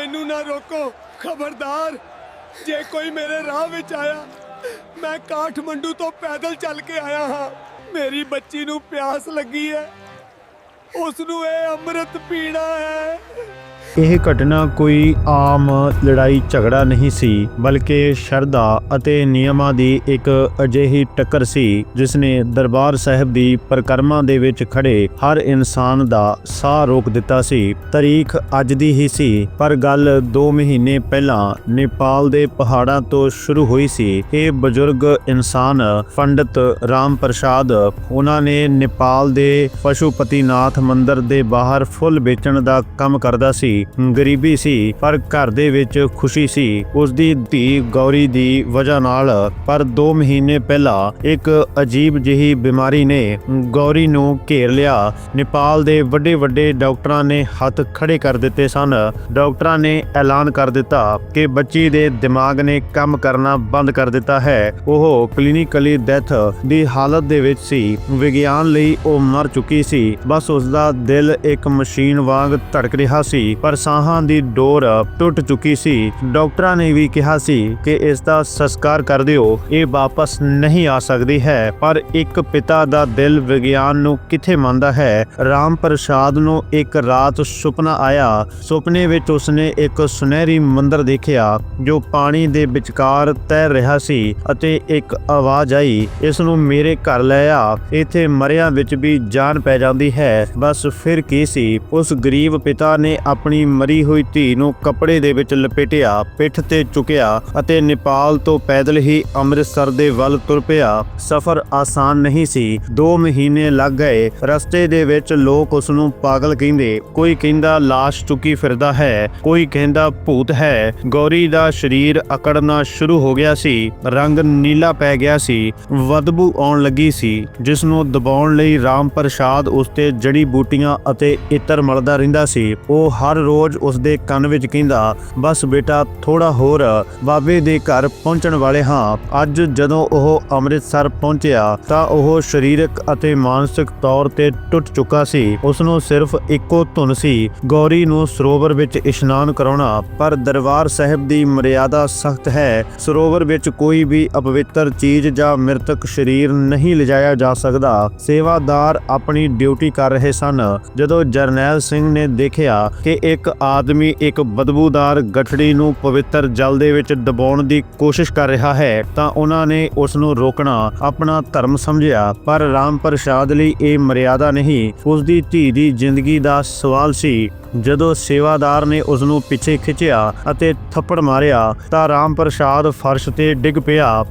ਮੈਨੂੰ ਨਾ ਰੋਕੋ, ਖਬਰਦਾਰ। ਜੇ ਕੋਈ ਮੇਰੇ ਰਾਹ ਵਿੱਚ ਆਇਆ, ਮੈਂ ਕਾਠਮੰਡੂ ਤੋਂ ਪੈਦਲ ਚੱਲ ਕੇ ਆਇਆ ਹਾਂ। ਮੇਰੀ ਬੱਚੀ ਨੂੰ ਪਿਆਸ ਲੱਗੀ ਹੈ। ਉਸ ਨੂੰ ਇਹ ਅੰਮ੍ਰਿਤ ਪੀਣਾ ਹੈ। ਇਹ ਘਟਨਾ ਕੋਈ ਆਮ ਲੜਾਈ ਝਗੜਾ ਨਹੀਂ ਸੀ, ਬਲਕਿ ਸ਼ਰਧਾ ਅਤੇ ਨਿਯਮਾਂ ਦੀ ਇੱਕ ਅਜਿਹੀ ਟੱਕਰ ਸੀ ਜਿਸ ਨੇ ਦਰਬਾਰ ਸਾਹਿਬ ਦੀ ਪਰਿਕਰਮਾ ਦੇ ਵਿੱਚ ਖੜੇ ਹਰ ਇਨਸਾਨ ਦਾ ਸਾਹ ਰੋਕ ਦਿੱਤਾ ਸੀ। ਤਾਰੀਖ ਅੱਜ ਦੀ ਹੀ ਸੀ, ਪਰ ਗੱਲ 2 ਮਹੀਨੇ ਪਹਿਲਾਂ ਨੇਪਾਲ ਦੇ ਪਹਾੜਾਂ ਤੋਂ ਸ਼ੁਰੂ ਹੋਈ ਸੀ। ਇਹ ਬਜ਼ੁਰਗ ਇਨਸਾਨ ਪੰਡਿਤ ਰਾਮ ਪ੍ਰਸਾਦ, ਉਹਨਾਂ ਨੇ ਨੇਪਾਲ ਦੇ ਪਸ਼ੂਪਤੀਨਾਥ ਮੰਦਿਰ ਦੇ ਬਾਹਰ ਫੁੱਲ ਵੇਚਣ ਦਾ ਕੰਮ ਕਰਦਾ ਸੀ। ਗਰੀਬੀ ਸੀ, ਪਰ ਘਰ ਦੇ ਵਿੱਚ ਖੁਸ਼ੀ ਸੀ। ਉਸ ਦੀ ਧੀ ਗੌਰੀ ਦੀ ਵਜ੍ਹਾ ਨਾਲ, ਪਰ 2 ਮਹੀਨੇ ਪਹਿਲਾਂ ਇੱਕ ਅਜੀਬ ਜਿਹੀ ਬਿਮਾਰੀ ਨੇ ਗੌਰੀ ਨੂੰ ਘੇਰ ਲਿਆ। ਨੇਪਾਲ ਦੇ ਵੱਡੇ ਵੱਡੇ ਡਾਕਟਰਾਂ ਨੇ ਹੱਥ ਖੜੇ ਕਰ ਦਿੱਤੇ ਸਨ। ਡਾਕਟਰਾਂ ਨੇ ਐਲਾਨ ਕਰ ਦਿੱਤਾ ਕਿ ਬੱਚੀ ਦੇ ਦਿਮਾਗ ਨੇ ਕੰਮ ਕਰਨਾ ਬੰਦ ਕਰ ਦਿੱਤਾ ਹੈ। ਉਹ ਕਲੀਨਿਕਲੀ ਡੈਥ ਦੀ ਹਾਲਤ ਦੇ ਵਿੱਚ ਸੀ। ਵਿਗਿਆਨ ਲਈ ਉਹ ਮਰ ਚੁੱਕੀ ਸੀ। ਬਸ ਉਸ ਦਾ ਦਿਲ ਇੱਕ ਮਸ਼ੀਨ ਵਾਂਗ ਧੜਕ ਰਿਹਾ ਸੀ, ਪਰ ਸਾਹਾਂ ਦੀ ਡੋਰ ਟੁੱਟ ਚੁੱਕੀ ਸੀ। ਡਾਕਟਰਾਂ ਨੇ ਵੀ ਕਿਹਾ ਸੀ ਕਿ ਇਸ ਦਾ ਸੰਸਕਾਰ ਕਰ ਦਿਓ, ਇਹ ਵਾਪਸ ਨਹੀਂ ਆ ਸਕਦੀ ਹੈ। ਪਰ ਇੱਕ ਪਿਤਾ ਦਾ ਦਿਲ ਵਿਗਿਆਨ ਨੂੰ ਕਿੱਥੇ ਮੰਨਦਾ ਹੈ? ਰਾਮ ਪ੍ਰਸਾਦ ਨੂੰ ਇੱਕ ਰਾਤ ਸੁਪਨਾ ਆਇਆ। ਸੁਪਨੇ ਵਿੱਚ ਉਸਨੇ ਇੱਕ ਸੁਨਹਿਰੀ ਮੰਦਰ ਦੇਖਿਆ, ਜੋ ਪਾਣੀ ਦੇ ਵਿਚਕਾਰ ਤੈਰ ਰਿਹਾ ਸੀ ਅਤੇ ਇੱਕ ਆਵਾਜ਼ ਆਈ, ਇਸ ਨੂੰ ਮੇਰੇ ਘਰ ਲੈ ਆ। ਇੱਥੇ ਮਰਿਆਂ ਵਿੱਚ ਵੀ ਜਾਨ ਪੈ ਜਾਂਦੀ ਹੈ। ਬਸ ਫਿਰ ਕੀ ਸੀ? ਉਸ ਗਰੀਬ ਪਿਤਾ ਨੇ ਆਪਣੀ ਮਰੀ ਹੋਈ ਧੀ ਨੂੰ ਕੱਪੜੇ ਦੇ ਵਿੱਚ ਲਪੇਟਿਆ, ਪਿੱਠ ਤੇ ਚੁੱਕਿਆ ਅਤੇ ਨੇਪਾਲ ਤੋਂ ਪੈਦਲ ਹੀ ਅੰਮ੍ਰਿਤਸਰ ਦੇ ਵੱਲ ਤੁਰ ਪਿਆ। ਸਫ਼ਰ ਆਸਾਨ ਨਹੀਂ ਸੀ। 2 ਮਹੀਨੇ ਲੱਗ ਗਏ। ਰਸਤੇ ਦੇ ਵਿੱਚ ਲੋਕ ਉਸ ਨੂੰ ਪਾਗਲ ਕਹਿੰਦੇ, ਕੋਈ ਕਹਿੰਦਾ ਲਾਸ਼ ਚੁੱਕੀ ਫਿਰਦਾ ਹੈ, ਕੋਈ ਕਹਿੰਦਾ ਭੂਤ ਹੈ। ਗੌਰੀ ਦਾ ਸਰੀਰ ਅਕੜਨਾ ਸ਼ੁਰੂ ਹੋ ਗਿਆ ਸੀ। ਰੰਗ ਨੀਲਾ ਪੈ ਗਿਆ ਸੀ। ਬਦਬੂ ਆਉਣ ਲੱਗੀ ਸੀ, ਜਿਸ ਨੂੰ ਦਬਾਉਣ ਲਈ ਰਾਮ ਪ੍ਰਸਾਦ ਉਸ ਤੇ ਜੜੀ ਬੂਟੀਆਂ ਅਤੇ ਇਤਰ ਮਲਦਾ ਰਹਿੰਦਾ ਸੀ। ਉਹ ਹਰ ਰੋਜ਼ ਉਸ ਦੇ ਕੰਨ ਵਿੱਚ ਕਹਿੰਦਾ, ਬਸ ਬੇਟਾ ਥੋੜਾ ਹੋਰ ਬਾਬੇ ਦੇ ਘਰ ਪਹੁੰਚਣ ਵਾਲੇ ਹਾਂ। ਅੱਜ ਜਦੋਂ ਉਹ ਅੰਮ੍ਰਿਤਸਰ ਪਹੁੰਚਿਆ, ਤਾਂ ਉਹ ਸਰੀਰਕ ਅਤੇ ਮਾਨਸਿਕ ਤੌਰ ਤੇ ਟੁੱਟ ਚੁੱਕਾ ਸੀ। ਉਸ ਨੂੰ ਸਿਰਫ ਇੱਕੋ ਧੁਨ ਸੀ। ਗੌਰੀ ਨੂੰ ਸਰੋਵਰ ਵਿੱਚ ਇਸ਼ਨਾਨ ਕਰਾਉਣਾ, ਪਰ ਦਰਬਾਰ ਸਾਹਿਬ ਦੀ ਮਰਿਆਦਾ ਸਖਤ ਹੈ। ਸਰੋਵਰ ਵਿੱਚ ਕੋਈ ਵੀ ਅਪਵਿੱਤਰ ਚੀਜ਼ ਜਾਂ ਮ੍ਰਿਤਕ ਸਰੀਰ ਨਹੀਂ ਲਿਜਾਇਆ ਜਾ ਸਕਦਾ। ਸੇਵਾਦਾਰ ਆਪਣੀ ਡਿਊਟੀ ਕਰ ਰਹੇ ਸਨ। ਜਦੋਂ ਜਰਨੈਲ ਸਿੰਘ ਨੇ ਦੇਖਿਆ ਕਿ ਇੱਕ ਆਦਮੀ ਇੱਕ ਬਦਬੂਦਾਰ ਗਠੜੀ ਨੂੰ ਪਵਿੱਤਰ ਜਲ ਦੇ ਵਿੱਚ ਦਬਾਉਣ ਦੀ ਕੋਸ਼ਿਸ਼ ਕਰ ਰਿਹਾ ਹੈ ਤਾਂ ਉਹਨਾਂ ਨੇ ਉਸ ਨੂੰ ਰੋਕਣਾ ਆਪਣਾ ਧਰਮ ਸਮਝਿਆ, ਪਰ ਰਾਮ ਪ੍ਰਸਾਦ ਲਈ ਇਹ ਮਰਿਆਦਾ ਨਹੀਂ। ਉਸ ਦੀ ਧੀ ਦੀ ਜ਼ਿੰਦਗੀ ਦਾ ਸਵਾਲ ਸੀ। ਜਦੋਂ ਸੇਵਾਦਾਰ ਨੇ ਉਸ ਨੂੰ ਪਿੱਛੇ ਖਿੱਚਿਆ ਅਤੇ ਥੱਪੜ ਮਾਰਿਆ ਤਾਂ ਰਾਮ ਪ੍ਰਸਾਦ ਫਰਸ਼ ਤੇ ਡਿੱਗ ਪਿਆ।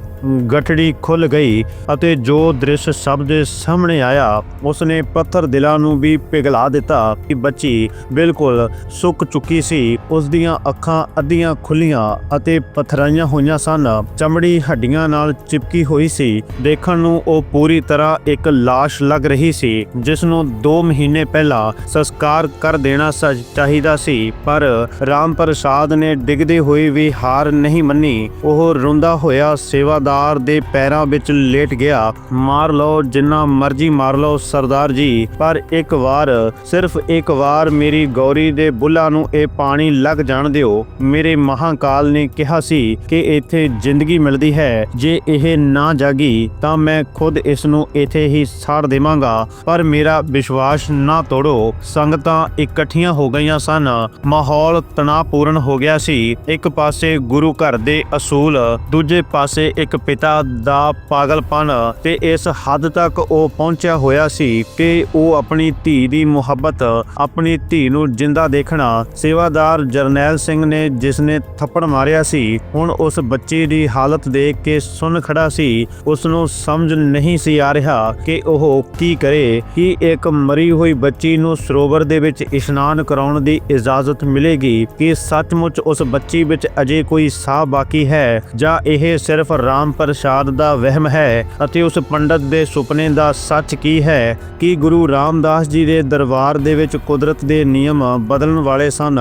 ਗਠੜੀ ਖੁੱਲ ਗਈ ਅਤੇ ਜੋ ਦ੍ਰਿਸ਼ ਸਭ ਦੇ ਸਾਹਮਣੇ ਆਇਆ, ਉਸਨੇ ਪੱਥਰ ਦਿਲਾਂ ਨੂੰ ਵੀ ਪਿਘਲਾ ਦਿੱਤਾ ਕਿ ਬੱਚੀ ਬਿਲਕੁਲ ਸੁੱਕ ਚੁੱਕੀ ਸੀ। ਉਸ ਦੀਆਂ ਅੱਖਾਂ ਅੱਧੀਆਂ ਖੁੱਲੀਆਂ ਅਤੇ ਪਥਰਾਈਆਂ ਹੋਈਆਂ ਸਨ। ਚਮੜੀ ਹੱਡੀਆਂ ਨਾਲ ਚਿਪਕੀ ਹੋਈ ਸੀ। ਦੇਖਣ ਨੂੰ ਉਹ ਪੂਰੀ ਤਰ੍ਹਾਂ ਇੱਕ ਲਾਸ਼ ਲੱਗ ਰਹੀ ਸੀ ਜਿਸ ਨੂੰ 2 ਮਹੀਨੇ ਪਹਿਲਾਂ ਸੰਸਕਾਰ ਕਰ ਦੇਣਾ ਚਾਹੀਦਾ ਸੀ, ਪਰ ਰਾਮ ਪ੍ਰਸਾਦ ਨੇ ਡਿੱਗਦੇ ਹੋਏ ਵੀ ਹਾਰ ਨਹੀਂ ਮੰਨੀ। ਉਹ ਰੋਂਦਾ ਹੋਇਆ ਸੇਵਾ ਸੇਵਾਦਾਰ ਦੇ ਪੈਰਾਂ ਵਿੱਚ ਲੇਟ ਗਿਆ। ਮਾਰ ਲਓ, ਜਿੰਨਾ ਮਰਜ਼ੀ ਮਾਰ ਲਓ ਸਰਦਾਰ ਜੀ, ਪਰ ਇੱਕ ਵਾਰ, ਸਿਰਫ ਇੱਕ ਵਾਰ ਮੇਰੀ ਗੌਰੀ ਦੇ ਬੁੱਲਾਂ ਨੂੰ ਇਹ ਪਾਣੀ ਲੱਗ ਜਾਣ ਦਿਓ। ਮੇਰੇ ਮਹਾਕਾਲ ਨੇ ਕਿਹਾ ਸੀ ਕਿ ਇੱਥੇ ਜ਼ਿੰਦਗੀ ਮਿਲਦੀ ਹੈ। ਜੇ ਇਹ ਨਾ ਜਾਗੀ, ਤਾਂ ਮੈਂ ਖੁਦ ਇਸ ਨੂੰ ਇੱਥੇ ਹੀ ਸਾੜ ਦੇਵਾਂਗਾ। ਪਰ ਮੇਰਾ ਵਿਸ਼ਵਾਸ ਨਾ ਤੋੜੋ। ਸੰਗਤਾਂ ਇਕੱਠੀਆਂ ਹੋ ਗਈਆਂ ਸਨ। ਮਾਹੌਲ ਤਣਾਅਪੂਰਨ ਹੋ ਗਿਆ ਸੀ। ਇੱਕ ਪਾਸੇ ਗੁਰੂ ਘਰ ਦੇ ਅਸੂਲ, ਦੂਜੇ ਪਾਸੇ ਇੱਕ ਪਿਤਾ ਦਾ ਪਾਗਲਪਨ ਤੇ ਇਸ ਹੱਦ ਤੱਕ ਉਹ ਪਹੁੰਚਿਆ ਹੋਇਆ ਸੀ ਕਿ ਉਹ ਆਪਣੀ ਧੀ ਦੀ ਮੁਹੱਬਤ, ਆਪਣੀ ਧੀ ਨੂੰ ਜਿੰਦਾ ਦੇਖਣਾ, ਸੇਵਾਦਾਰ ਜਰਨੈਲ ਸਿੰਘ ਨੇ ਜਿਸ ਨੇ ਥੱਪੜ ਮਾਰਿਆ ਸੀ, ਹੁਣ ਉਸ ਬੱਚੇ ਦੀ ਹਾਲਤ ਦੇਖ ਕੇ ਸੁਣ ਖੜਾ ਸੀ। ਉਸ ਨੂੰ ਸਮਝ ਨਹੀਂ ਸੀ ਆ ਰਿਹਾ ਕਿ ਉਹ ਕੀ ਕਰੇ, ਕਿ ਇੱਕ ਮਰੀ ਹੋਈ ਬੱਚੀ ਨੂੰ ਸਰੋਵਰ ਦੇ ਵਿੱਚ ਇਸ਼ਨਾਨ ਕਰਾਉਣ ਦੀ ਇਜਾਜ਼ਤ ਮਿਲੇਗੀ, ਕਿ ਸੱਚਮੁੱਚ ਉਸ ਬੱਚੀ ਵਿੱਚ ਅਜੇ ਕੋਈ ਸਾਹ ਬਾਕੀ ਹੈ, ਜਾਂ ਇਹ ਸਿਰਫ ਰਾਮ ਰਾਮ ਪ੍ਰਸਾਦ ਦਾ ਵਹਿਮ ਹੈ ਅਤੇ ਉਸ ਪੰਡਤ ਦੇ ਸੁਪਨੇ ਦਾ ਸੱਚ ਕੀ ਹੈ ਕਿ ਗੁਰੂ ਰਾਮਦਾਸ ਜੀ ਦੇ ਦਰਬਾਰ ਦੇ ਵਿੱਚ ਕੁਦਰਤ ਦੇ ਨਿਯਮ ਬਦਲਣ ਵਾਲੇ ਸਨ।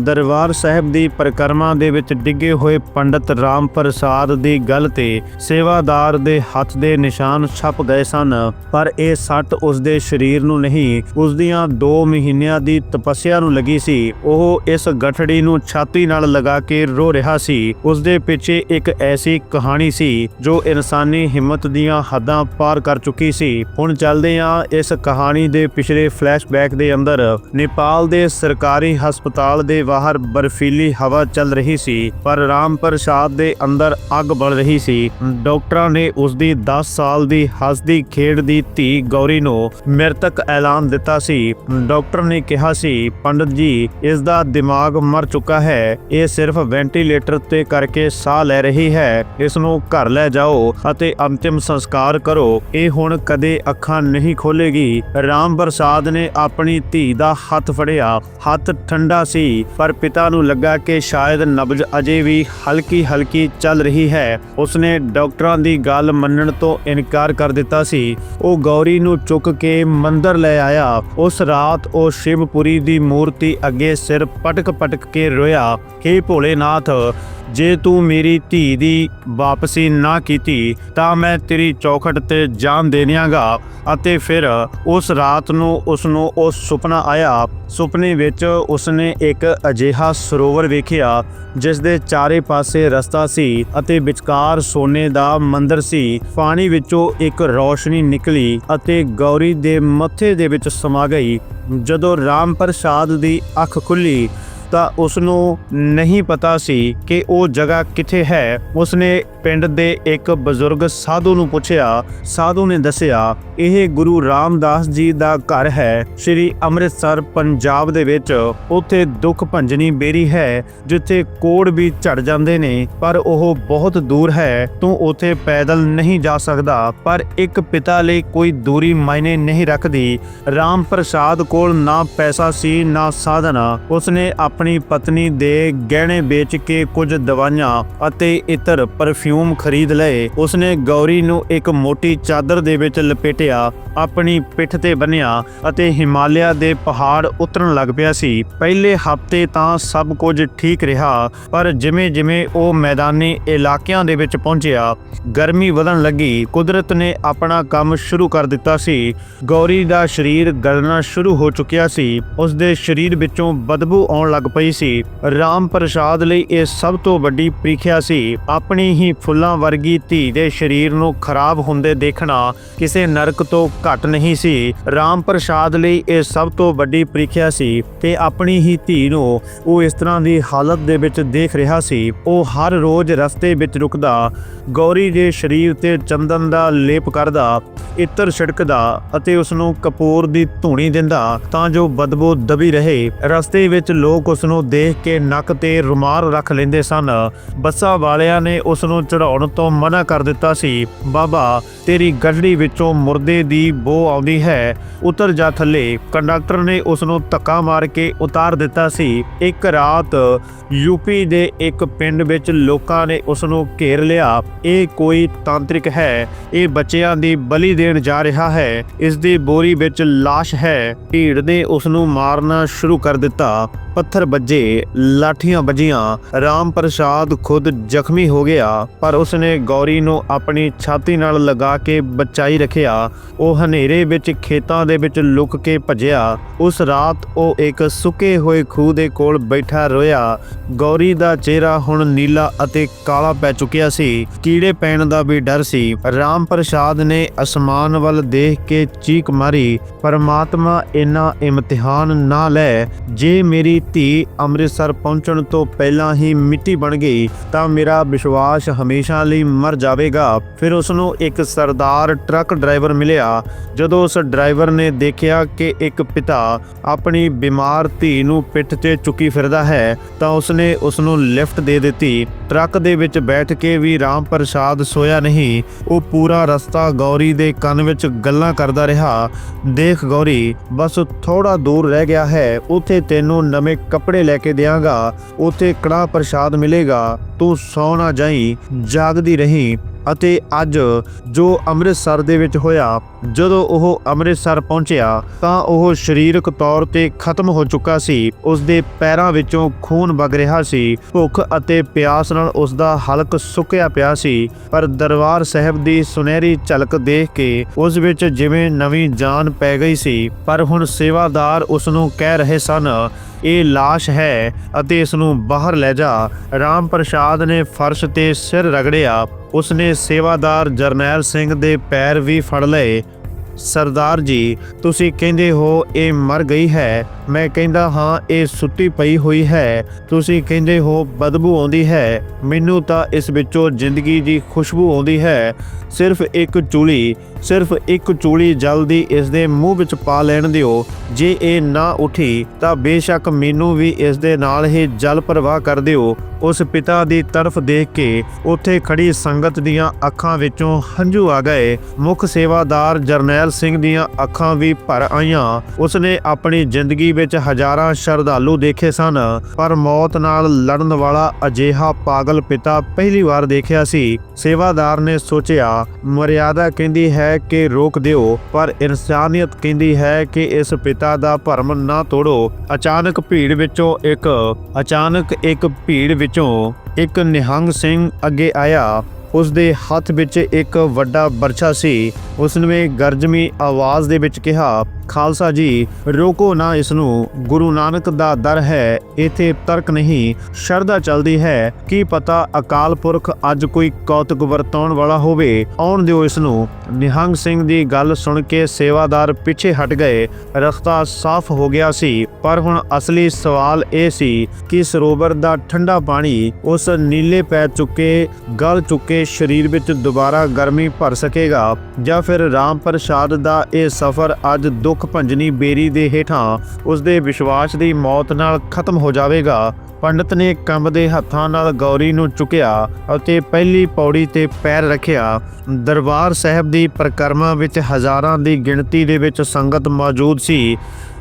ਦਰਬਾਰ ਸਾਹਿਬ ਦੀ ਪਰਿਕਰਮਾ ਦੇ ਵਿੱਚ ਡਿੱਗੇ ਹੋਏ ਪੰਡਤ ਰਾਮ ਪ੍ਰਸਾਦ ਦੀ ਗੱਲ ਤੇ ਸੇਵਾਦਾਰ ਦੇ ਹੱਥ ਦੇ ਨਿਸ਼ਾਨ ਛਪ ਗਏ ਸਨ। ਪਰ ਇਹ ਸੱਟ ਉਸ ਦੇ ਸਰੀਰ ਨੂੰ ਨਹੀਂ, ਉਸ ਦੀਆਂ 2 ਮਹੀਨਿਆਂ ਦੀ ਤਪੱਸਿਆ ਨੂੰ ਲੱਗੀ ਸੀ। ਉਹ ਇਸ ਗਠੜੀ ਨੂੰ ਛਾਤੀ ਨਾਲ ਲਗਾ ਕੇ ਰੋ ਰਿਹਾ ਸੀ। ਉਸ ਦੇ ਪਿੱਛੇ ਇੱਕ ਐਸੀ ਕਹਾਣੀ ਸੀ ਜੋ ਇਨਸਾਨੀ ਹਿੰਮਤ ਦੀਆਂ ਹੱਦਾਂ ਪਾਰ ਕਰ ਚੁੱਕੀ ਸੀ। ਹੁਣ ਚੱਲਦੇ ਹਾਂ ਇਸ ਕਹਾਣੀ ਦੇ ਪਿਛਲੇ ਫਲੈਸ਼ਬੈਕ ਦੇ ਅੰਦਰ। ਨੇਪਾਲ ਦੇ ਸਰਕਾਰੀ ਹਸਪਤਾਲ ਦੇ ਬਾਹਰ ਬਰਫੀਲੀ ਹਵਾ ਚੱਲ ਰਹੀ ਸੀ, ਪਰ ਰਾਮ ਪ੍ਰਸਾਦ ਦੇ ਅੰਦਰ ਅੱਗ ਬਲ ਰਹੀ ਸੀ। ਡਾਕਟਰਾਂ ਨੇ ਉਸ ਦੀ 10 ਸਾਲ ਦੀ ਹੱਸਦੀ ਖੇਡਦੀ ਧੀ ਗੌਰੀ ਨੂੰ ਮ੍ਰਿਤਕ ਐਲਾਨ ਦਿੱਤਾ ਸੀ। ਡਾਕਟਰ ਨੇ ਕਿਹਾ ਸੀ, ਪੰਡਤ ਜੀ ਇਸ ਦਾ ਦਿਮਾਗ ਮਰ ਚੁੱਕਾ ਹੈ। ਇਹ ਸਿਰਫ ਵੈਂਟੀਲੇਟਰ ਤੇ ਕਰਕੇ ਸਾਹ ਲੈ ਰਹੀ ਹੈ। ਇਸ ਨੂੰ ਘਰ ਲੈ ਜਾਓ ਅਤੇ ਅੰਤਿਮ ਸੰਸਕਾਰ ਕਰੋ। ਇਹ ਹੁਣ ਕਦੇ ਅੱਖਾਂ ਨਹੀਂ ਖੋਲੇਗੀ ਰਾਮ ਪ੍ਰਸਾਦ ਨੇ ਆਪਣੀ ਧੀ ਦਾ ਹੱਥ ਫੜਿਆ। ਹੱਥ ਠੰਡਾ ਸੀ, ਪਰ ਪਿਤਾ ਨੂੰ ਲੱਗਾ ਕਿ ਸ਼ਾਇਦ ਨਬਜ਼ ਅਜੇ ਵੀ ਹਲਕੀ ਹਲਕੀ ਚੱਲ ਰਹੀ ਹੈ। ਉਸਨੇ ਡਾਕਟਰਾਂ ਦੀ ਗੱਲ ਮੰਨਣ ਤੋਂ ਇਨਕਾਰ ਕਰ ਦਿੱਤਾ ਸੀ। ਉਹ ਗੌਰੀ ਨੂੰ ਚੁੱਕ ਕੇ ਮੰਦਰ ਲੈ ਆਇਆ। ਉਸ ਰਾਤ ਉਹ ਸ਼ਿਵਪੁਰੀ ਦੀ ਮੂਰਤੀ ਅੱਗੇ ਸਿਰ ਪਟਕ ਪਟਕ ਕੇ ਰੋਇਆ। ਹੇ ਭੋਲੇਨਾਥ ਜੇ ਤੂੰ ਮੇਰੀ ਧੀ ਦੀ ਵਾਪਸੀ ਨਾ ਕੀਤੀ, ਤਾਂ ਮੈਂ ਤੇਰੀ ਚੌਖਟ ਤੇ ਜਾਨ ਦੇ ਦਿਆਂਗਾ ਅਤੇ ਫਿਰ ਉਸ ਰਾਤ ਨੂੰ ਉਸ ਨੂੰ ਉਹ ਸੁਪਨਾ ਆਇਆ। ਸੁਪਨੇ ਵਿੱਚ ਉਸਨੇ ਇੱਕ ਅਜਿਹਾ ਸਰੋਵਰ ਵੇਖਿਆ ਜਿਸ ਦੇ ਚਾਰੇ ਪਾਸੇ ਰਸਤਾ ਸੀ ਅਤੇ ਵਿਚਕਾਰ ਸੋਨੇ ਦਾ ਮੰਦਰ ਸੀ। ਪਾਣੀ ਵਿੱਚੋਂ ਇੱਕ ਰੌਸ਼ਨੀ ਨਿਕਲੀ ਅਤੇ ਗੌਰੀ ਦੇ ਮੱਥੇ ਦੇ ਵਿੱਚ ਸਮਾ ਗਈ। ਜਦੋਂ ਰਾਮ ਪ੍ਰਸਾਦ ਦੀ ਅੱਖ ਖੁੱਲੀ ਤਾਂ ਉਸ ਨੂੰ ਨਹੀਂ ਪਤਾ ਸੀ ਕਿ ਉਹ ਜਗ੍ਹਾ ਕਿੱਥੇ ਹੈ। ਉਸਨੇ ਪਿੰਡ ਦੇ ਇੱਕ ਬਜ਼ੁਰਗ ਸਾਧੂ ਨੂੰ ਪੁੱਛਿਆ, ਸਾਧੂ ਨੇ ਦੱਸਿਆ, ਇਹ ਗੁਰੂ ਰਾਮਦਾਸ ਜੀ ਦਾ ਘਰ ਹੈ, ਸ੍ਰੀ ਅੰਮ੍ਰਿਤਸਰ, ਪੰਜਾਬ ਦੇ ਵਿੱਚ। ਉੱਥੇ ਦੁੱਖ ਭੰਜਨੀ ਬੇਰੀ ਹੈ, ਜਿੱਥੇ ਕੋੜ ਵੀ ਝੜ ਜਾਂਦੇ ਨੇ, ਪਰ ਉਹ ਬਹੁਤ ਦੂਰ ਹੈ, ਤੂੰ ਉੱਥੇ ਪੈਦਲ ਨਹੀਂ ਜਾ ਸਕਦਾ। ਪਰ ਇੱਕ ਪਿਤਾ ਲਈ ਕੋਈ ਦੂਰੀ ਮਾਇਨੇ ਨਹੀਂ ਰੱਖਦੀ। ਰਾਮ ਪ੍ਰਸਾਦ ਕੋਲ ਨਾ ਪੈਸਾ ਸੀ, ਨਾ ਸਾਧਨ। ਉਸਨੇ ਆਪਣੀ ਪਤਨੀ ਦੇ ਗਹਿਣੇ ਵੇਚ ਕੇ ਕੁਝ ਦਵਾਈਆਂ ਅਤੇ ਇਤਰ ਪਰਫਿਊਮ ਖਰੀਦ ਲਏ। ਉਸਨੇ ਗੌਰੀ ਨੂੰ ਇੱਕ ਮੋਟੀ ਚਾਦਰ ਦੇ ਵਿੱਚ ਲਪੇਟਿਆ, ਆਪਣੀ ਪਿੱਠ ਤੇ ਬੰਨਿਆ ਅਤੇ ਹਿਮਾਲਿਆ ਦੇ ਪਹਾੜ ਉਤਰਨ ਲੱਗ ਪਿਆ ਸੀ। ਪਹਿਲੇ ਹਫ਼ਤੇ ਤਾਂ ਸਭ ਕੁਝ ਠੀਕ ਰਿਹਾ, ਪਰ ਜਿਵੇਂ-ਜਿਵੇਂ ਉਹ ਮੈਦਾਨੀ ਇਲਾਕਿਆਂ ਦੇ ਵਿੱਚ ਪਹੁੰਚਿਆ, ਗਰਮੀ ਵਧਣ ਲੱਗੀ। ਕੁਦਰਤ ਨੇ ਆਪਣਾ ਕੰਮ ਸ਼ੁਰੂ ਕਰ ਦਿੱਤਾ ਸੀ। ਗੌਰੀ ਦਾ ਸਰੀਰ ਗਲਣਾ ਸ਼ੁਰੂ ਹੋ ਚੁੱਕਿਆ ਸੀ। ਉਸ ਦੇ ਸਰੀਰ ਵਿੱਚੋਂ ਬਦਬੂ ਆਉਣ ਲੱਗ ਪਈ ਸੀ। ਰਾਮ ਪ੍ਰਸਾਦ ਲਈ ਇਹ ਸਭ ਤੋਂ ਵੱਡੀ ਪ੍ਰੀਖਿਆ ਸੀ। ਆਪਣੀ ਹੀ ਫੁੱਲਾਂ ਵਰਗੀ ਧੀ ਦੇ ਸਰੀਰ ਨੂੰ ਖਰਾਬ ਹੁੰਦੇ ਦੇਖਣਾ ਕਿਸੇ ਨਰਕ ਤੋਂ ਘੱਟ ਨਹੀਂ ਸੀ। ਰਾਮ ਪ੍ਰਸਾਦ ਲਈ ਇਹ ਸਭ ਤੋਂ ਵੱਡੀ ਪ੍ਰੀਖਿਆ ਸੀ ਤੇ ਆਪਣੀ ਹੀ ਧੀ ਨੂੰ ਉਹ ਇਸ ਤਰ੍ਹਾਂ ਦੀ ਹਾਲਤ ਦੇ ਵਿੱਚ ਦੇਖ ਰਿਹਾ ਸੀ। ਉਹ ਹਰ ਰੋਜ਼ ਰਸਤੇ ਵਿੱਚ ਰੁਕਦਾ, ਗੌਰੀ ਦੇ ਸਰੀਰ ਤੇ ਚੰਦਨ ਦਾ ਲੇਪ ਕਰਦਾ, ਇਤਰ ਛਿੜਕਦਾ ਅਤੇ ਉਸ ਨੂੰ ਕਪੂਰ ਦੀ ਧੂਣੀ ਦਿੰਦਾ ਤਾਂ ਜੋ ਬਦਬੂ ਦਬੀ ਰਹੇ। ਰਸਤੇ ਵਿੱਚ ਲੋਕ ਉਸ ਨੂੰ ਦੇਖ ਕੇ ਨੱਕ ਤੇ ਰੁਮਾਲ ਰੱਖ ਲੈਂਦੇ ਸਨ। ਬੱਸਾਂ ਵਾਲਿਆਂ ਨੇ ਉਸ ਨੂੰ ਚੜਾਉਣ ਤੋਂ ਮਨਾ ਕਰ ਦਿੱਤਾ ਸੀ। ਬਾਬਾ, ਤੇਰੀ ਗੱਡੀ ਵਿੱਚੋਂ ਮੁਰਦੇ ਦੀ ਬੋ ਆਉਂਦੀ ਹੈ। ਉਤਰ ਜਾ ਥੱਲੇ। ਕੰਡਕਟਰ ਨੇ ਉਸ ਨੂੰ ਧੱਕਾ ਮਾਰ ਕੇ ਉਤਾਰ ਦਿੱਤਾ ਸੀ। ਇੱਕ ਰਾਤ ਯੂਪੀ ਦੇ ਇੱਕ ਪਿੰਡ ਵਿੱਚ ਲੋਕਾਂ ਨੇ ਉਸ ਨੂੰ ਘੇਰ ਲਿਆ। ਇਹ ਕੋਈ ਤਾਂਤਰਿਕ ਹੈ। ਇਹ ਬੱਚਿਆਂ ਦੀ ਬਲੀ ਦੇਣ ਜਾ ਰਿਹਾ ਹੈ। ਇਸ ਦੀ ਬੋਰੀ ਵਿੱਚ লাশ ਹੈ। ਭੀੜ ਨੇ ਉਸ ਨੂੰ ਮਾਰਨਾ ਸ਼ੁਰੂ ਕਰ ਦਿੱਤਾ। ਪੱਥਰ ਵੱਜੇ, ਲਾਠੀਆਂ ਵੱਜੀਆਂ। ਰਾਮ ਪ੍ਰਸਾਦ ਖੁਦ ਜ਼ਖਮੀ ਹੋ ਗਿਆ। ਪਰ ਉਸਨੇ ਗੌਰੀ ਨੂੰ ਆਪਣੀ ਛਾਤੀ ਨਾਲ ਲਗਾ ਕੇ ਬਚਾਈ ਰੱਖਿਆ। ਉਹ ਹਨੇਰੇ ਵਿੱਚ ਖੇਤਾਂ ਦੇ ਵਿੱਚ ਲੁਕ ਕੇ ਭੱਜਿਆ। ਉਸ ਰਾਤ ਉਹ ਇੱਕ ਸੁੱਕੇ ਹੋਏ ਖੂਹ ਦੇ ਕੋਲ ਬੈਠਾ ਰੋਇਆ। ਗੌਰੀ ਦਾ ਚਿਹਰਾ ਹੁਣ ਨੀਲਾ ਅਤੇ ਕਾਲਾ ਪੈ ਚੁੱਕਿਆ ਸੀ। ਕੀੜੇ ਪੈਣ ਦਾ ਵੀ ਡਰ ਸੀ। ਰਾਮ ਪ੍ਰਸਾਦ ਨੇ ਅਸਮਾਨ ਵੱਲ ਦੇਖ ਕੇ ਚੀਕ ਮਾਰੀ। ਪਰਮਾਤਮਾ ਇਨਾ ਇਮਤਿਹਾਨ ਨਾ ਲੈ। ਜੇ ਮੇਰੀ ਧੀ ਅੰਮ੍ਰਿਤਸਰ ਪਹੁੰਚਣ ਤੋਂ ਪਹਿਲਾਂ ਹੀ ਮਿੱਟੀ ਬਣ ਗਈ, ਤਾਂ ਮੇਰਾ ਵਿਸ਼ਵਾਸ ਹਮੇਸ਼ਾ ਲਈ ਮਰ ਜਾਵੇਗਾ। ਫਿਰ ਉਸ ਨੂੰ ਇੱਕ ਸਰਦਾਰ ਟਰੱਕ ਡਰਾਈਵਰ ਮਿਲਿਆ, ਜਦੋਂ ਉਸ ਡਰਾਈਵਰ ਨੇ ਦੇਖਿਆ ਕਿ ਇੱਕ ਪਿਤਾ ਆਪਣੀ ਬਿਮਾਰ ਧੀ ਨੂੰ ਪਿੱਠ ਤੇ ਚੁੱਕੀ ਫਿਰਦਾ ਹੈ, ਤਾਂ ਉਸਨੇ ਉਸ ਨੂੰ ਲਿਫਟ ਦੇ ਦਿੱਤੀ। ਟਰੱਕ ਦੇ ਵਿੱਚ ਬੈਠ ਕੇ ਵੀ ਰਾਮ ਪ੍ਰਸਾਦ ਸੋਇਆ ਨਹੀਂ, ਉਹ ਪੂਰਾ ਰਸਤਾ ਗੌਰੀ ਦੇ ਕੰਨ ਵਿੱਚ ਗੱਲਾਂ ਕਰਦਾ ਰਿਹਾ। ਦੇਖ ਗੌਰੀ, ਬਸ ਥੋੜਾ ਦੂਰ ਰਹਿ ਗਿਆ ਹੈ, ਉੱਥੇ ਤੈਨੂੰ ਨਵੇਂ ਕੱਪੜੇ ਲੈ ਕੇ ਦਿਆਂਗਾ, ਉੱਥੇ ਕੜਾ ਪ੍ਰਸਾਦ ਮਿਲੇਗਾ, ਤੂੰ ਸੌ ਨਾ ਜਾਈ। ਜਾਗਦੀ ਰਹੀ। ਅਤੇ ਅੱਜ ਜੋ ਅੰਮ੍ਰਿਤਸਰ ਦੇ ਵਿੱਚ ਹੋਇਆ, ਜਦੋਂ ਉਹ ਅੰਮ੍ਰਿਤਸਰ ਪਹੁੰਚਿਆ, ਤਾਂ ਉਹ ਸਰੀਰਕ ਤੌਰ ਤੇ ਖਤਮ ਹੋ ਚੁੱਕਾ ਸੀ। ਉਸ ਦੇ ਪੈਰਾਂ ਵਿੱਚੋਂ ਖੂਨ ਵਗ ਰਿਹਾ ਸੀ। ਭੁੱਖ ਅਤੇ ਪਿਆਸ ਨਾਲ ਉਸ ਦਾ ਹਲਕ ਸੁੱਕਿਆ ਪਿਆ ਸੀ। ਪਰ ਦਰਬਾਰ ਸਾਹਿਬ ਦੀ ਸੁਨਹਿਰੀ ਝਲਕ ਦੇਖ ਕੇ ਉਸ ਵਿੱਚ ਜਿਵੇਂ ਨਵੀਂ ਜਾਨ ਪੈ ਗਈ ਸੀ। ਪਰ ਹੁਣ ਸੇਵਾਦਾਰ ਉਸ ਨੂੰ ਕਹਿ ਰਹੇ ਸਨ, ਇਹ লাশ ਹੈ ਅਤੇ ਇਸ ਨੂੰ ਬਾਹਰ ਲੈ ਜਾ। ਰਾਮ ਪ੍ਰਸਾਦ ਨੇ ਫਰਸ਼ ਤੇ ਸਿਰ ਰਗੜਿਆ। ਉਸਨੇ ਸੇਵਾਦਾਰ ਜਰਨੈਲ ਸਿੰਘ ਦੇ ਪੈਰ ਵੀ ਫੜ ਲਏ। ਸਰਦਾਰ ਜੀ, ਤੁਸੀਂ ਕਹਿੰਦੇ ਹੋ ਇਹ ਮਰ ਗਈ ਹੈ। ਮੈਂ ਕਹਿੰਦਾ ਹਾਂ, ਇਹ ਸੁੱਤੀ ਪਈ ਹੋਈ ਹੈ। ਤੁਸੀਂ ਕਹਿੰਦੇ ਹੋ ਬਦਬੂ ਆਉਂਦੀ ਹੈ। ਮੈਨੂੰ ਤਾਂ ਇਸ ਵਿੱਚੋਂ ਜ਼ਿੰਦਗੀ ਦੀ ਖੁਸ਼ਬੂ ਆਉਂਦੀ ਹੈ। ਸਿਰਫ ਇੱਕ ਚੂਲੀ ਸਿਰਫ ਇੱਕ ਚੂਲੀ ਜਲਦੀ ਇਸ ਦੇ ਮੂੰਹ ਵਿੱਚ ਪਾ ਲੈਣ ਦਿਓ। ਜੇ ਇਹ ਨਾ ਉਠੀ, ਤਾਂ ਬੇਸ਼ੱਕ ਮੈਨੂੰ ਵੀ ਇਸ ਦੇ ਨਾਲ ਹੀ ਜਲ ਪ੍ਰਵਾਹ ਕਰ ਦਿਓ। ਉਸ ਪਿਤਾ ਦੀ ਤਰਫ ਦੇਖ ਕੇ ਉੱਥੇ ਖੜੀ ਸੰਗਤ ਦੀਆਂ ਅੱਖਾਂ ਵਿੱਚੋਂ ਹੰਝੂ ਆ ਗਏ। ਮੁੱਖ ਸੇਵਾਦਾਰ ਜਰਨੈਲ ਸਿੰਘ ਦੀਆਂ ਅੱਖਾਂ ਵੀ ਭਰ ਆਈਆਂ। ਉਸਨੇ ਆਪਣੀ ਜ਼ਿੰਦਗੀ ਵਿੱਚ ਹਜ਼ਾਰਾਂ ਸ਼ਰਧਾਲੂ ਦੇਖੇ ਸਨ, ਪਰ ਮੌਤ ਨਾਲ ਲੜਨ ਵਾਲਾ ਅਜੀਹਾ ਪਾਗਲ ਪਿਤਾ ਪਹਿਲੀ ਵਾਰ ਦੇਖਿਆ ਸੀ। ਸੇਵਾਦਾਰ ਨੇ ਸੋਚਿਆ, ਮਰਿਆਦਾ ਕਹਿੰਦੀ ਹੈ ਕਿ ਰੋਕ ਦਿਓ, ਪਰ ਇਨਸਾਨੀਅਤ ਕਹਿੰਦੀ ਹੈ ਕਿ ਇਸ ਪਿਤਾ ਦਾ ਭਰਮ ਨਾ ਤੋੜੋ। ਅਚਾਨਕ ਭੀੜ ਵਿੱਚੋਂ ਇੱਕ, ਅਚਾਨਕ ਇੱਕ ਭੀੜ ਵਿੱਚੋਂ ਇੱਕ ਨਿਹੰਗ ਸਿੰਘ ਅੱਗੇ ਆਇਆ। ਉਸ ਦੇ ਹੱਥ ਵਿੱਚ ਇੱਕ ਵੱਡਾ ਬਰਛਾ ਸੀ। ਉਸ ਨੇ ਗਰਜਮੀ ਆਵਾਜ਼ ਦੇ ਵਿੱਚ ਕਿਹਾ ਖਾਲਸਾ ਜੀ, ਰੋਕੋ ਨਾ ਇਸ ਨੂੰ ਗੁਰੂ ਨਾਨਕ ਦਾ ਦਰ ਹੈ, ਇਥੇ ਤਰਕ ਨਹੀਂ, ਸ਼ਰਧਾ ਚੱਲਦੀ ਹੈ। ਕੀ ਪਤਾ ਅਕਾਲ ਪੁਰਖ ਅੱਜ ਕੋਈ ਕੌਤਕ ਵਰਤਾਉਣ ਵਾਲਾ ਹੋਵੇ। ਆਉਣ ਦਿਓ ਇਸ ਨੂੰ ਨਿਹੰਗ ਸਿੰਘ ਦੀ ਗੱਲ ਸੁਣ ਕੇ ਸੇਵਾਦਾਰ ਪਿੱਛੇ ਹਟ ਗਏ। ਰਸਤਾ ਸਾਫ਼ ਹੋ ਗਿਆ ਸੀ, ਪਰ ਹੁਣ ਅਸਲੀ ਸਵਾਲ ਇਹ ਸੀ ਕਿ ਸਰੋਵਰ ਦਾ ਠੰਡਾ ਪਾਣੀ ਉਸ ਨੀਲੇ ਪੈ ਚੁੱਕੇ, ਗਲ ਚੁੱਕੇ ਸਰੀਰ ਵਿੱਚ ਦੁਬਾਰਾ ਗਰਮੀ ਭਰ ਸਕੇਗਾ ਜਾਂ ਫਿਰ ਰਾਮ ਪ੍ਰਸਾਦ ਦਾ ਇਹ ਸਫ਼ਰ ਅੱਜ ਦੁੱਖ ਭੰਜਨੀ ਬੇਰੀ ਦੇ ਹੇਠਾਂ ਉਸ ਦੇ ਵਿਸ਼ਵਾਸ ਦੀ ਮੌਤ ਨਾਲ ਖਤਮ ਹੋ ਜਾਵੇਗਾ। ਪੰਡਤ ਨੇ ਕੰਬਦੇ ਹੱਥਾਂ ਨਾਲ ਗੌਰੀ ਨੂੰ ਚੁੱਕਿਆ ਅਤੇ ਪਹਿਲੀ ਪੌੜੀ ਤੇ ਪੈਰ ਰੱਖਿਆ। ਦਰਬਾਰ ਸਾਹਿਬ ਦੀ ਪ੍ਰਕਰਮਾ ਵਿੱਚ ਹਜ਼ਾਰਾਂ ਦੀ ਗਿਣਤੀ ਦੇ ਵਿੱਚ ਸੰਗਤ ਮੌਜੂਦ ਸੀ,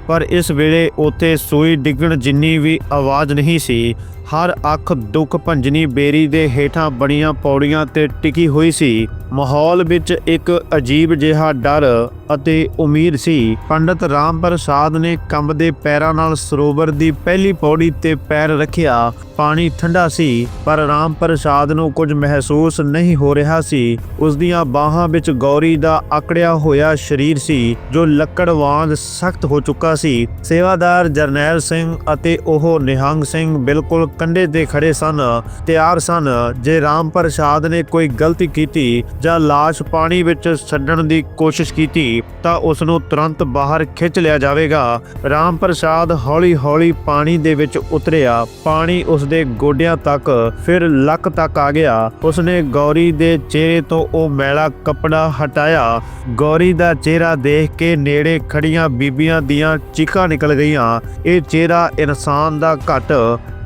ਪਰ ਇਸ ਵੇਲੇ ਉੱਥੇ ਸੂਈ ਡਿੱਗਣ ਜਿੰਨੀ ਵੀ ਆਵਾਜ਼ ਨਹੀਂ ਸੀ। ਹਰ ਅੱਖ ਦੁੱਖ ਭੰਜਨੀ ਬੇਰੀ ਦੇ ਹੇਠਾਂ ਬਣੀਆਂ ਪੌੜੀਆਂ ਤੇ ਟਿਕੀ ਹੋਈ ਸੀ। ਮਾਹੌਲ ਵਿੱਚ ਇੱਕ ਅਜੀਬ ਜਿਹਾ ਡਰ ਅਤੇ ਉਮੀਦ ਸੀ। ਪੰਡਤ ਰਾਮ ਪ੍ਰਸਾਦ ਨੇ ਕੰਬਦੇ ਪੈਰਾਂ ਨਾਲ ਸਰੋਵਰ ਦੀ ਪਹਿਲੀ ਪੌੜੀ ਤੇ ਪੈਰ ਰੱਖਿਆ। ਪਾਣੀ ਠੰਡਾ ਸੀ, ਪਰ ਰਾਮ ਪ੍ਰਸਾਦ ਨੂੰ ਕੁਝ ਮਹਿਸੂਸ ਨਹੀਂ ਹੋ ਰਿਹਾ ਸੀ। ਉਸ ਦੀਆਂ ਬਾਹਾਂ ਵਿੱਚ ਗੌਰੀ ਦਾ ਆਕੜਿਆ ਹੋਇਆ ਸਰੀਰ ਸੀ, ਜੋ ਲੱਕੜ ਵਾਂਗ ਸਖਤ ਹੋ ਚੁੱਕਾ ਸੀ। ਸੇਵਾਦਾਰ ਜਰਨੈਲ ਸਿੰਘ ਅਤੇ ਉਹ ਨਿਹੰਗ ਸਿੰਘ ਬਿਲਕੁਲ ਕੰਢੇ ਤੇ ਖੜੇ ਸਨ, ਤਿਆਰ ਸਨ, ਜੇ ਰਾਮ ਪ੍ਰਸਾਦ ਨੇ ਕੋਈ ਗਲਤੀ ਕੀਤੀ ਜਾਂ ਲਾਸ਼ ਪਾਣੀ ਵਿੱਚ ਛੱਡਣ ਦੀ ਕੋਸ਼ਿਸ਼ ਕੀਤੀ ਤਾਂ ਉਸ ਨੂੰ ਤੁਰੰਤ ਬਾਹਰ ਖਿੱਚ ਲਿਆ ਜਾਵੇਗਾ। ਰਾਮ ਪ੍ਰਸਾਦ ਹੌਲੀ-ਹੌਲੀ ਪਾਣੀ ਦੇ ਵਿੱਚ ਉਤਰਿਆ। ਪਾਣੀ ਉਸ ਦੇ ਗੋਡਿਆਂ ਤੱਕ ਫਿਰ ਲੱਕ ਤੱਕ ਆ ਗਿਆ। ਉਸਨੇ ਗੌਰੀ ਦੇ ਚਿਹਰੇ ਤੋਂ ਉਹ ਮੈਲਾ ਕੱਪੜਾ ਹਟਾਇਆ। ਗੌਰੀ ਦਾ ਚਿਹਰਾ ਦੇਖ ਕੇ ਨੇੜੇ ਖੜੀਆਂ ਬੀਬੀਆਂ ਦੀਆਂ ਚੀਕਾਂ ਨਿਕਲ ਗਈਆਂ। ਇਹ ਚਿਹਰਾ ਇਨਸਾਨ ਦਾ ਘਟ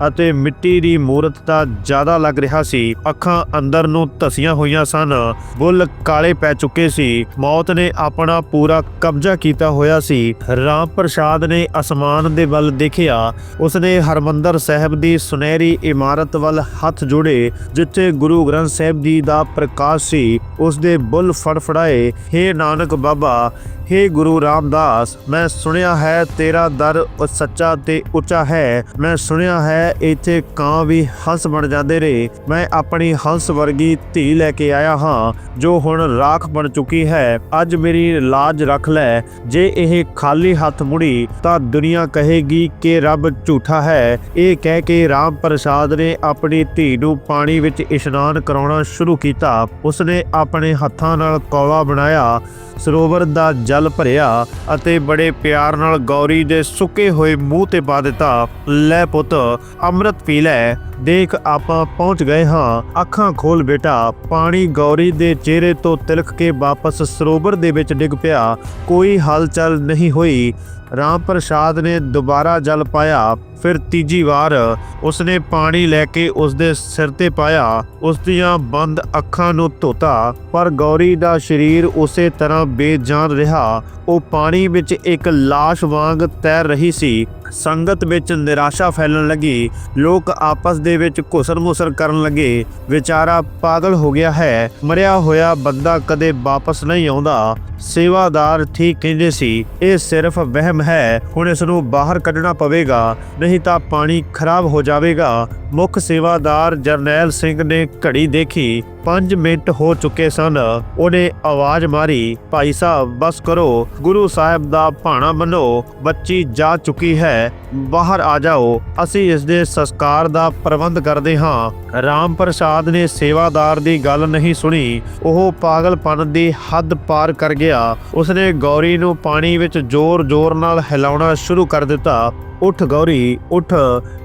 ਅਤੇ ਮਿੱਟੀ ਦੀ ਮੂਰਤ ਦਾ ਜ਼ਿਆਦਾ ਲੱਗ ਰਿਹਾ ਸੀ। ਅੱਖਾਂ ਅੰਦਰ ਨੂੰ ਧਸੀਆਂ ਹੋਈਆਂ ਸਨ। ਬੁੱਲ ਕਾਲੇ ਪੈ ਚੁੱਕੇ ਸੀ। ਮੌਤ ਨੇ ਆਪਣਾ ਪੂਰਾ ਕਬਜ਼ਾ ਕੀਤਾ ਹੋਇਆ ਸੀ। ਰਾਮ ਪ੍ਰਸਾਦ ਨੇ ਅਸਮਾਨ ਦੇ ਵੱਲ ਦੇਖਿਆ। ਉਸਨੇ ਹਰਮੰਦਰ ਸਾਹਿਬ ਦੀ ਸੁਨਹਿਰੀ ਇਮਾਰਤ ਵੱਲ ਹੱਥ ਜੋੜੇ, ਜਿੱਥੇ ਗੁਰੂ ਗ੍ਰੰਥ ਸਾਹਿਬ ਜੀ ਦਾ ਪ੍ਰਕਾਸ਼ ਸੀ। ਉਸ ਦੇ ਬੁੱਲ ਫੜਫੜਾਏ, ਹੇ ਨਾਨਕ ਬਾਬਾ, ਹੇ ਗੁਰੂ ਰਾਮਦਾਸ, ਮੈਂ ਸੁਣਿਆ ਹੈ ਤੇਰਾ ਦਰ ਸੱਚਾ ਤੇ ਉੱਚਾ ਹੈ। ਮੈਂ ਸੁਣਿਆ ਹੈ ਇੱਥੇ ਕਾਂ ਵੀ ਹੰਸ ਬਣ ਜਾਂਦੇ ਨੇ। ਮੈਂ ਆਪਣੀ ਹੰਸ ਵਰਗੀ ਧੀ ਲੈ ਕੇ ਆਇਆ ਹਾਂ, ਜੋ ਹੁਣ ਰਾਖ ਬਣ ਚੁੱਕੀ ਹੈ। ਅੱਜ ਮੇਰੀ ਲਾਜ ਰੱਖ ਲੈ। ਜੇ ਇਹ ਖਾਲੀ ਹੱਥ ਮੁੜੀ, ਤਾਂ ਦੁਨੀਆ ਕਹੇਗੀ ਕਿ ਰੱਬ ਝੂਠਾ ਹੈ। ਇਹ ਕਹਿ ਕੇ ਰਾਮ ਪ੍ਰਸਾਦ ਨੇ ਆਪਣੀ ਧੀ ਨੂੰ ਪਾਣੀ ਵਿੱਚ ਇਸ਼ਨਾਨ ਕਰਾਉਣਾ ਸ਼ੁਰੂ ਕੀਤਾ। ਉਸਨੇ ਆਪਣੇ ਹੱਥਾਂ ਨਾਲ ਕੌਲਾ ਬਣਾਇਆ। ਸਰੋਵਰ ਦਾ ਜਲ ਭਰਿਆ ਅਤੇ ਬੜੇ ਪਿਆਰ ਨਾਲ ਗੌਰੀ ਦੇ ਸੁੱਕੇ ਹੋਏ ਮੂੰਹ ਤੇ ਪਾ ਦਿੱਤਾ। ਲੈ ਪੁੱਤ, ਅੰਮ੍ਰਿਤ ਪੀ ਲੈ। ਦੇਖ ਆਪਾਂ ਪਹੁੰਚ ਗਏ ਹਾਂ। ਅੱਖਾਂ ਖੋਲ ਬੇਟਾ। ਪਾਣੀ ਗੌਰੀ ਦੇ ਚਿਹਰੇ ਤੋਂ ਤਿਲਕ ਕੇ ਵਾਪਸ ਸਰੋਵਰ ਦੇ ਵਿੱਚ ਡਿੱਗ ਪਿਆ। ਕੋਈ ਹਲਚਲ ਨਹੀਂ ਹੋਈ। ਰਾਮ ਪ੍ਰਸਾਦ ਨੇ ਦੁਬਾਰਾ ਜਲ ਪਾਇਆ, ਫਿਰ ਤੀਜੀ ਵਾਰ ਉਸਨੇ ਪਾਣੀ ਲੈ ਕੇ ਉਸਦੇ ਸਿਰ ਤੇ ਪਾਇਆ ਉਸ ਦੀਆਂ ਬੰਦ ਅੱਖਾਂ ਨੂੰ ਧੋਤਾ, ਪਰ ਗੌਰੀ ਦਾ ਸਰੀਰ ਉਸੇ ਤਰ੍ਹਾਂ ਬੇਜਾਨ ਰਿਹਾ। ਉਹ ਪਾਣੀ ਵਿੱਚ ਇੱਕ ਲਾਸ਼ ਵਾਂਗ ਤੈਰ ਰਹੀ ਸੀ। ਸੰਗਤ ਵਿੱਚ ਨਿਰਾਸ਼ਾ ਫੈਲਣ ਲੱਗੀ। ਲੋਕ ਆਪਸ ਦੇ ਵਿੱਚ ਘੁਸਰ-ਮੁਸਰ ਕਰਨ ਲੱਗੇ। ਵਿਚਾਰਾ ਪਾਗਲ ਹੋ ਗਿਆ ਹੈ। ਮਰਿਆ ਹੋਇਆ ਬੰਦਾ ਕਦੇ ਵਾਪਸ ਨਹੀਂ ਆਉਂਦਾ। ਸੇਵਾਦਾਰ ਠੀਕ ਕਹਿੰਦੇ ਸੀ, ਇਹ ਸਿਰਫ ਵਹਿਮ ਹੈ। ਹੁਣ ਇਸ ਨੂੰ ਬਾਹਰ ਕੱਢਣਾ ਪਵੇਗਾ। ਨਹੀਂ ਤਾਂ ਪਾਣੀ ਖਰਾਬ ਹੋ ਜਾਵੇਗਾ। ਮੁੱਖ ਸੇਵਾਦਾਰ ਜਰਨੈਲ ਸਿੰਘ ਨੇ ਘੜੀ ਦੇਖੀ। 5 ਮਿੰਟ ਹੋ ਚੁੱਕੇ ਸਨ। ਉਹਨੇ ਆਵਾਜ਼ ਮਾਰੀ, ਭਾਈ ਸਾਹਿਬ, ਬਸ ਕਰੋ। ਗੁਰੂ ਸਾਹਿਬ ਦਾ ਭਾਣਾ ਮੰਨੋ। ਬੱਚੀ ਜਾ ਚੁੱਕੀ ਹੈ। ਬਾਹਰ ਆ ਜਾਓ। ਅਸੀਂ ਇਸ ਦੇ ਸੰਸਕਾਰ ਦਾ ਪ੍ਰਬੰਧ ਕਰਦੇ ਹਾਂ। ਰਾਮ ਪ੍ਰਸਾਦ ਨੇ ਸੇਵਾਦਾਰ ਦੀ ਗੱਲ ਨਹੀਂ ਸੁਣੀ। ਉਹ ਪਾਗਲਪਨ ਦੀ ਹੱਦ ਪਾਰ ਕਰ ਗਿਆ। ਉਸਨੇ ਗੌਰੀ ਨੂੰ ਪਾਣੀ ਵਿੱਚ ਜ਼ੋਰ-ਜ਼ੋਰ ਨਾਲ ਹਿਲਾਉਣਾ ਸ਼ੁਰੂ ਕਰ ਦਿੱਤਾ। ਉੱਠ ਗੌਰੀ, ਉੱਠ।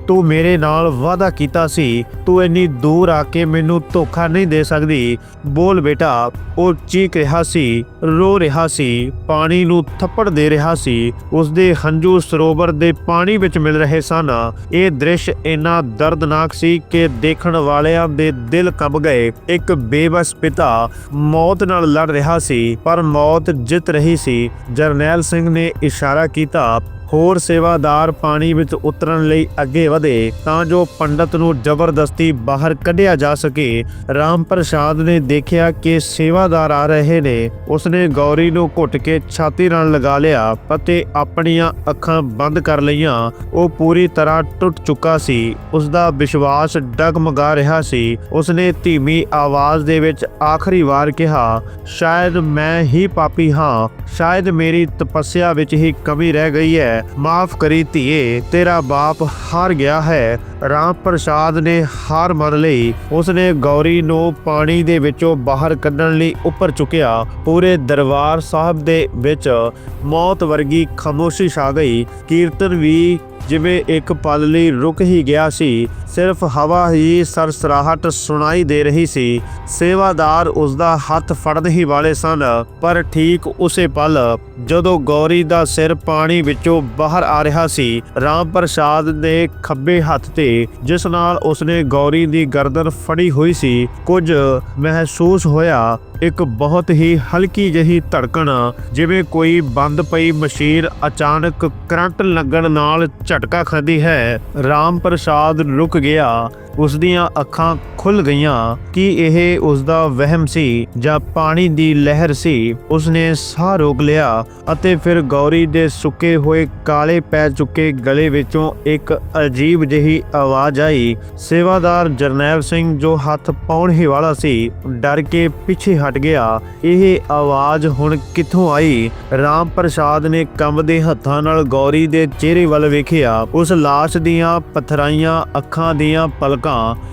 ਤੂੰ ਮੇਰੇ ਨਾਲ ਵਾਅਦਾ ਕੀਤਾ ਸੀ। ਤੂੰ ਇੰਨੀ ਦੂਰ ਆ ਕੇ ਮੈਨੂੰ ਧੋਖਾ ਨਹੀਂ ਦੇ ਸਕਦੀ। ਬੋਲ ਬੇਟਾ, ਉਹ ਚੀਕ ਰਿਹਾ ਸੀ, ਰੋ ਰਿਹਾ ਸੀ, ਪਾਣੀ ਨੂੰ ਥੱਪੜ ਦੇ ਰਿਹਾ ਸੀ। ਉਸ ਹੰਝੂ ਸਰੋਵਰ ਦੇ ਪਾਣੀ ਵਿੱਚ ਮਿਲ ਰਹੇ ਸਨ। ਇਹ ਦ੍ਰਿਸ਼ ਇੰਨਾ ਦਰਦਨਾਕ ਸੀ ਕਿ ਦੇਖਣ ਵਾਲਿਆਂ ਦੇ ਦਿਲ ਕੰਬ ਗਏ। ਇੱਕ ਬੇਬਸ ਪਿਤਾ ਮੌਤ ਨਾਲ ਲੜ ਰਿਹਾ ਸੀ, ਪਰ ਮੌਤ ਜਿੱਤ ਰਹੀ ਸੀ। ਜਰਨੈਲ ਸਿੰਘ ਨੇ ਇਸ਼ਾਰਾ ਕੀਤਾ ਹੋਰ ਸੇਵਾਦਾਰ ਪਾਣੀ ਵਿੱਚ ਉਤਰਨ ਲਈ ਅੱਗੇ ਵਧੇ ਤਾਂ ਜੋ ਪੰਡਤ ਨੂੰ ਜ਼ਬਰਦਸਤੀ ਬਾਹਰ ਕੱਢਿਆ ਜਾ ਸਕੇ। ਰਾਮ ਪ੍ਰਸਾਦ ਨੇ ਦੇਖਿਆ ਕਿ ਸੇਵਾਦਾਰ ਆ ਰਹੇ ਨੇ। ਉਸਨੇ ਗੌਰੀ ਨੂੰ ਘੁੱਟ ਕੇ ਛਾਤੀ ਨਾਲ ਲਗਾ ਲਿਆ ਅਤੇ ਆਪਣੀਆਂ ਅੱਖਾਂ ਬੰਦ ਕਰ ਲਈਆਂ। ਉਹ ਪੂਰੀ ਤਰ੍ਹਾਂ ਟੁੱਟ ਚੁੱਕਾ ਸੀ। ਉਸ ਦਾ ਵਿਸ਼ਵਾਸ ਡਗਮਗਾ ਰਿਹਾ ਸੀ। ਉਸਨੇ ਧੀਮੀ ਆਵਾਜ਼ ਦੇ ਵਿੱਚ ਆਖਰੀ ਵਾਰ ਕਿਹਾ, ਸ਼ਾਇਦ ਮੈਂ ਹੀ ਪਾਪੀ ਹਾਂ। ਸ਼ਾਇਦ ਮੇਰੀ ਤਪੱਸਿਆ ਵਿੱਚ ਹੀ ਕਮੀ ਰਹਿ ਗਈ ਹੈ। ਮਾਫ ਕਰੀ ਧੀਏ, ਤੇਰਾ ਬਾਪ ਹਾਰ ਗਿਆ ਹੈ। ਰਾਮ ਪ੍ਰਸਾਦ ਨੇ ਹਾਰ ਮੰਨ ਲਈ। ਉਸਨੇ ਗੌਰੀ ਨੂੰ ਪਾਣੀ ਦੇ ਵਿੱਚੋਂ ਬਾਹਰ ਕੱਢਣ ਲਈ ਉੱਪਰ ਚੁੱਕਿਆ। ਪੂਰੇ ਦਰਬਾਰ ਸਾਹਿਬ ਦੇ ਵਿੱਚ ਮੌਤ ਵਰਗੀ ਖਾਮੋਸ਼ੀ ਛਾ ਗਈ। ਕੀਰਤਨ ਵੀ ਜਿਵੇਂ ਇੱਕ ਪਲ ਲਈ ਰੁਕ ਹੀ ਗਿਆ ਸੀ, ਸਿਰਫ ਹਵਾ ਹੀ ਸਰਸਰਾਹਟ ਸੁਣਾਈ ਦੇ ਰਹੀ ਸੀ। ਸੇਵਾਦਾਰ ਉਸ ਦਾ ਹੱਥ ਫੜਨ ਹੀ ਵਾਲੇ ਸਨ, ਪਰ ਠੀਕ ਉਸੇ ਪਲ ਜਦੋਂ ਗੌਰੀ ਦਾ ਸਿਰ ਪਾਣੀ ਵਿੱਚੋਂ ਬਾਹਰ ਆ ਰਿਹਾ ਸੀ, ਰਾਮ ਪ੍ਰਸਾਦ ਦੇ ਖੱਬੇ ਹੱਥ ਤੇ, ਜਿਸ ਨਾਲ ਉਸਨੇ ਗੌਰੀ ਦੀ ਗਰਦਨ ਫੜੀ ਹੋਈ ਸੀ, ਕੁਝ ਮਹਿਸੂਸ ਹੋਇਆ। ਇੱਕ ਬਹੁਤ ਹੀ ਹਲਕੀ ਜਿਹੀ ਧੜਕਣ, ਜਿਵੇਂ ਕੋਈ ਬੰਦ ਪਈ ਮਸ਼ੀਨ ਅਚਾਨਕ ਕਰੰਟ ਲੱਗਣ ਨਾਲ ਝਟਕਾ ਖਾਂਦੀ ਹੈ। ਰਾਮ ਪ੍ਰਸਾਦ ਰੁਕ ਗਿਆ। ਉਸ ਦੀਆਂ ਅੱਖਾਂ ਖੁੱਲ ਗਈਆਂ ਕਿ ਇਹ ਉਸ ਦਾ ਵਹਿਮ ਸੀ ਜਾਂ ਪਾਣੀ ਦੀ ਲਹਿਰ ਸੀ। ਉਸਨੇ ਸਾਹ ਰੋਕ ਲਿਆ ਅਤੇ ਫਿਰ ਗੌਰੀ ਦੇ ਸੁੱਕੇ ਹੋਏ ਕਾਲੇ ਪੈ ਚੁੱਕੇ ਗਲੇ ਵਿੱਚੋਂ ਇੱਕ ਅਜੀਬ ਜਿਹੀ ਆਵਾਜ਼ ਆਈ। ਸੇਵਾਦਾਰ ਜਰਨੈਲ ਸਿੰਘ ਜੋ ਹੱਥ ਪਾਉਣ ਹੀ ਵਾਲਾ ਸੀ, ਡਰ ਕੇ ਪਿੱਛੇ ਹਟ ਗਿਆ। ਇਹ ਆਵਾਜ਼ ਹੁਣ ਕਿੱਥੋਂ ਆਈ? ਰਾਮ ਪ੍ਰਸਾਦ ਨੇ ਕੰਬਦੇ ਹੱਥਾਂ ਨਾਲ ਗੌਰੀ ਦੇ ਚਿਹਰੇ ਵੱਲ ਵੇਖਿਆ। ਉਸ ਲਾਸ਼ ਦੀਆਂ ਪਥਰਾਈਆਂ ਅੱਖਾਂ ਦੀਆਂ ਪਲਕਾਂ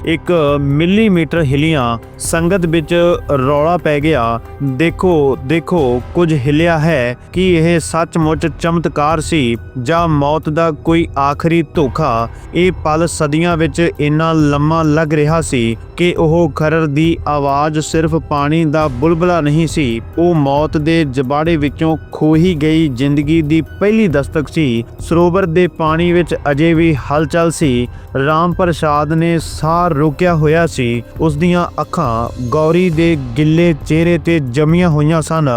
ਇੱਕ ਮਿਲੀਮੀਟਰ ਹਿਲੀਆਂ ਸੰਗਤ ਵਿੱਚ ਰੌਲਾ ਪੈ ਗਿਆ। ਦੇਖੋ ਦੇਖੋ, ਕੁਝ ਹਿਲਿਆ ਹੈ ਕਿ ਇਹ ਸੱਚਮੁੱਚ ਚਮਤਕਾਰ ਸੀ ਜਾਂ ਮੌਤ ਦਾ ਕੋਈ ਆਖਰੀ ਧੋਖਾ। ਇਹ ਪਲ ਸਦੀਆਂ ਵਿੱਚ ਇੰਨਾ ਲੰਮਾ ਲੱਗ ਰਿਹਾ ਸੀ ਕਿ ਉਹ ਖਰਰ ਦੀ ਆਵਾਜ਼ ਸਿਰਫ ਪਾਣੀ ਦਾ ਬੁਲਬਲਾ ਨਹੀਂ ਸੀ। ਉਹ ਮੌਤ ਦੇ ਜਬਾੜੇ ਵਿੱਚੋਂ ਖੋਹੀ ਗਈ ਜ਼ਿੰਦਗੀ ਦੀ ਪਹਿਲੀ ਦਸਤਕ ਸੀ। ਸਰੋਵਰ ਦੇ ਪਾਣੀ ਵਿੱਚ ਅਜੇ ਵੀ ਹਲਚਲ ਸੀ। ਰਾਮ ਪ੍ਰਸਾਦ ਨੇ ਸਾਹ ਰੋਕਿਆ ਹੋਇਆ ਸੀ। ਉਸ ਦੀਆਂ ਅੱਖਾਂ ਗੌਰੀ ਦੇ ਗਿੱਲੇ ਚਿਹਰੇ ਤੇ ਜਮੀਆਂ ਹੋਈਆਂ ਸਨ।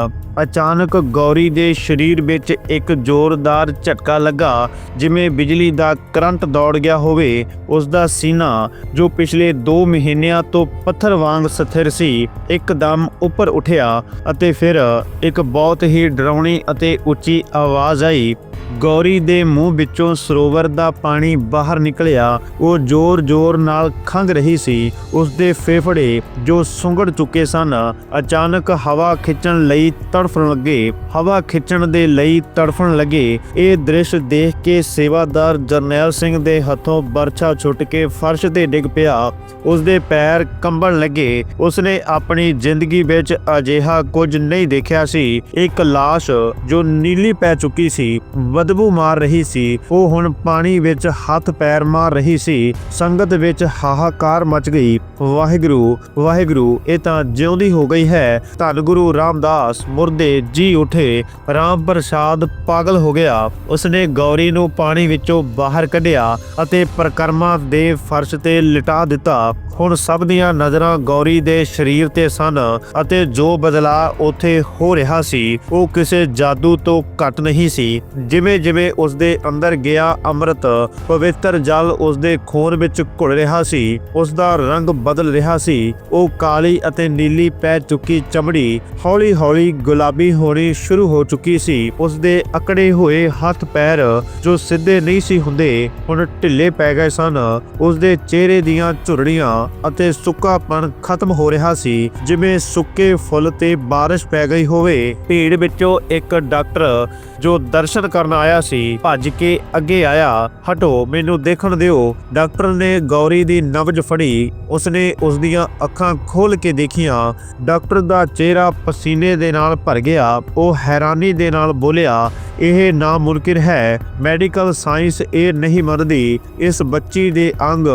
ਅਚਾਨਕ ਗੌਰੀ ਦੇ ਸਰੀਰ ਵਿੱਚ ਇੱਕ ਜ਼ੋਰਦਾਰ ਝਟਕਾ ਲੱਗਾ, ਜਿਵੇਂ ਬਿਜਲੀ ਦਾ ਕਰੰਟ ਦੌੜ ਗਿਆ ਹੋਵੇ। ਉਸ ਦਾ ਸੀਨਾ, ਜੋ ਪਿਛਲੇ 2 ਮਹੀਨਿਆਂ ਤੋਂ ਪੱਥਰ ਵਾਂਗ ਸਥਿਰ ਸੀ, ਇੱਕਦਮ ਉੱਪਰ ਉੱਠਿਆ ਅਤੇ ਫਿਰ ਇੱਕ ਬਹੁਤ ਹੀ ਡਰਾਉਣੀ ਅਤੇ ਉੱਚੀ ਆਵਾਜ਼ ਆਈ। ਗੌਰੀ ਦੇ ਮੂੰਹ ਵਿੱਚੋਂ ਸਰੋਵਰ ਦਾ ਪਾਣੀ ਬਾਹਰ ਨਿਕਲਿਆ, ਉਹ ਜ਼ੋਰ-ਜ਼ੋਰ ਨਾਲ ਖੰਗ ਰਹੀ ਸੀ। ਉਸ ਦੇ ਫੇਫੜੇ ਜੋ ਸੁੰਗੜ ਚੁੱਕੇ ਸਨ, ਅਚਾਨਕ ਹਵਾ ਖਿੱਚਣ ਲਈ ਤੜਫਣ ਲੱਗੇ। ਹਵਾ ਖਿੱਚਣ ਦੇ ਲਈ ਤੜਫਣ ਲੱਗੇ। ਇਹ ਦ੍ਰਿਸ਼ ਦੇਖ ਕੇ ਸੇਵਾਦਾਰ ਜਰਨੈਲ ਸਿੰਘ ਦੇ ਹੱਥੋਂ ਬਰਛਾ ਛੁੱਟ ਕੇ ਫਰਸ਼ ਤੇ ਡਿੱਗ ਪਿਆ। ਉਸ ਦੇ ਪੈਰ ਕੰਬਣ ਲੱਗੇ। ਉਸਨੇ ਆਪਣੀ ਜ਼ਿੰਦਗੀ ਵਿੱਚ ਅਜਿਹਾ ਕੁਝ ਨਹੀਂ ਦੇਖਿਆ ਸੀ। ਇੱਕ ਲਾਸ਼ ਜੋ ਨੀਲੀ ਪੈ ਚੁੱਕੀ ਸੀ ਬਦਬੂ ਮਾਰ ਰਹੀ ਸੀ। ਉਹ ਹੁਣ ਪਾਣੀ ਵਿੱਚ ਹੱਥ ਪੈਰ ਮਾਰ ਰਹੀ ਸੀ। ਸੰਗਤ ਵਿੱਚ ਹਾਹਾਕਾਰ ਮਚ ਗਈ। ਵਾਹਿਗੁਰੂ ਵਾਹਿਗੁਰੂ, ਇਹ ਤਾਂ ਜਿਉਂਦੀ ਹੋ ਗਈ ਹੈ। ਧੰਨ ਗੁਰੂ ਰਾਮਦਾਸ, ਮੁਰਦੇ ਜੀ ਉਠੇ। ਰਾਮ ਪ੍ਰਸਾਦ ਪਾਗਲ ਹੋ ਗਿਆ। ਉਸਨੇ ਗੌਰੀ ਨੂੰ ਪਾਣੀ ਵਿੱਚੋਂ ਬਾਹਰ ਕੱਢਿਆ ਅਤੇ ਪ੍ਰਕਰਮਾ ਦੇ ਫਰਸ਼ ਤੇ ਲਿਟਾ ਦਿੱਤਾ। ਹੁਣ ਸਭ ਦੀਆਂ ਨਜ਼ਰਾਂ ਗੌਰੀ ਦੇ ਸਰੀਰ ਤੇ ਸਨ ਅਤੇ ਜੋ ਬਦਲਾਅ ਉੱਥੇ ਹੋ ਰਿਹਾ ਸੀ, ਉਹ ਕਿਸੇ ਜਾਦੂ ਤੋਂ ਘੱਟ ਨਹੀਂ ਸੀ। ਜਿਵੇਂ ਜਿਵੇਂ-ਜਿਵੇਂ ਉਸ ਦੇ ਅੰਦਰ ਗਿਆ ਅੰਮ੍ਰਿਤ, ਪਵਿੱਤਰ ਜਲ ਉਸ ਦੇ ਖੂਨ ਵਿੱਚ ਘੁਲ ਰਿਹਾ ਸੀ ਉਸ ਦਾ ਰੰਗ ਬਦਲ ਰਿਹਾ ਸੀ। ਉਹ ਕਾਲੀ ਅਤੇ ਨੀਲੀ ਪੈ ਚੁੱਕੀ ਚਮੜੀ, ਹੌਲੀ-ਹੌਲੀ ਗੁਲਾਬੀ ਹੋਣੀ ਸ਼ੁਰੂ ਹੋ ਚੁੱਕੀ ਸੀ। ਉਸ ਦੇ ਅਕੜੇ ਹੋਏ ਹੱਥ ਪੈਰ, ਜੋ ਸਿੱਧੇ ਨਹੀਂ ਸੀ ਹੁੰਦੇ, ਹੁਣ ਢਿੱਲੇ ਪੈ ਗਏ ਸਨ। ਉਸ ਦੇ ਚਿਹਰੇ ਦੀਆਂ ਝੁਰੜੀਆਂ ਅਤੇ ਸੁੱਕਾਪਣ ਖਤਮ ਹੋ ਰਿਹਾ ਸੀ। ਜਿਵੇਂ ਸੁੱਕੇ ਫੁੱਲ ਤੇ ਬਾਰਿਸ਼ ਪੈ ਗਈ ਹੋਵੇ। ਭੀੜ ਵਿੱਚੋਂ ਇੱਕ ਡਾਕਟਰ, ਜੋ ਦਰਸ਼ਨ ਕਰਨ ਆਇਆ ਸੀ, ਭੱਜ ਕੇ ਅੱਗੇ ਆਇਆ। ਹਟੋ, ਮੈਨੂੰ ਦੇਖਣ ਦਿਓ। ਡਾਕਟਰ ਨੇ ਗੌਰੀ ਦੀ ਨਬਜ ਫੜੀ। ਉਸਨੇ ਉਸ ਦੀਆਂ ਅੱਖਾਂ ਖੋਲ ਕੇ ਦੇਖੀਆਂ। ਡਾਕਟਰ ਦਾ ਚਿਹਰਾ ਪਸੀਨੇ ਦੇ ਨਾਲ ਭਰ ਗਿਆ। ਉਹ ਹੈਰਾਨੀ ਦੇ ਨਾਲ ਬੋਲਿਆ, ਇਹ ਨਾਮੁਮਕਿਨ ਹੈ। ਮੈਡੀਕਲ ਸਾਇੰਸ ਇਹ ਨਹੀਂ ਮੰਨਦੀ। ਇਸ ਬੱਚੀ ਦੇ ਅੰਗ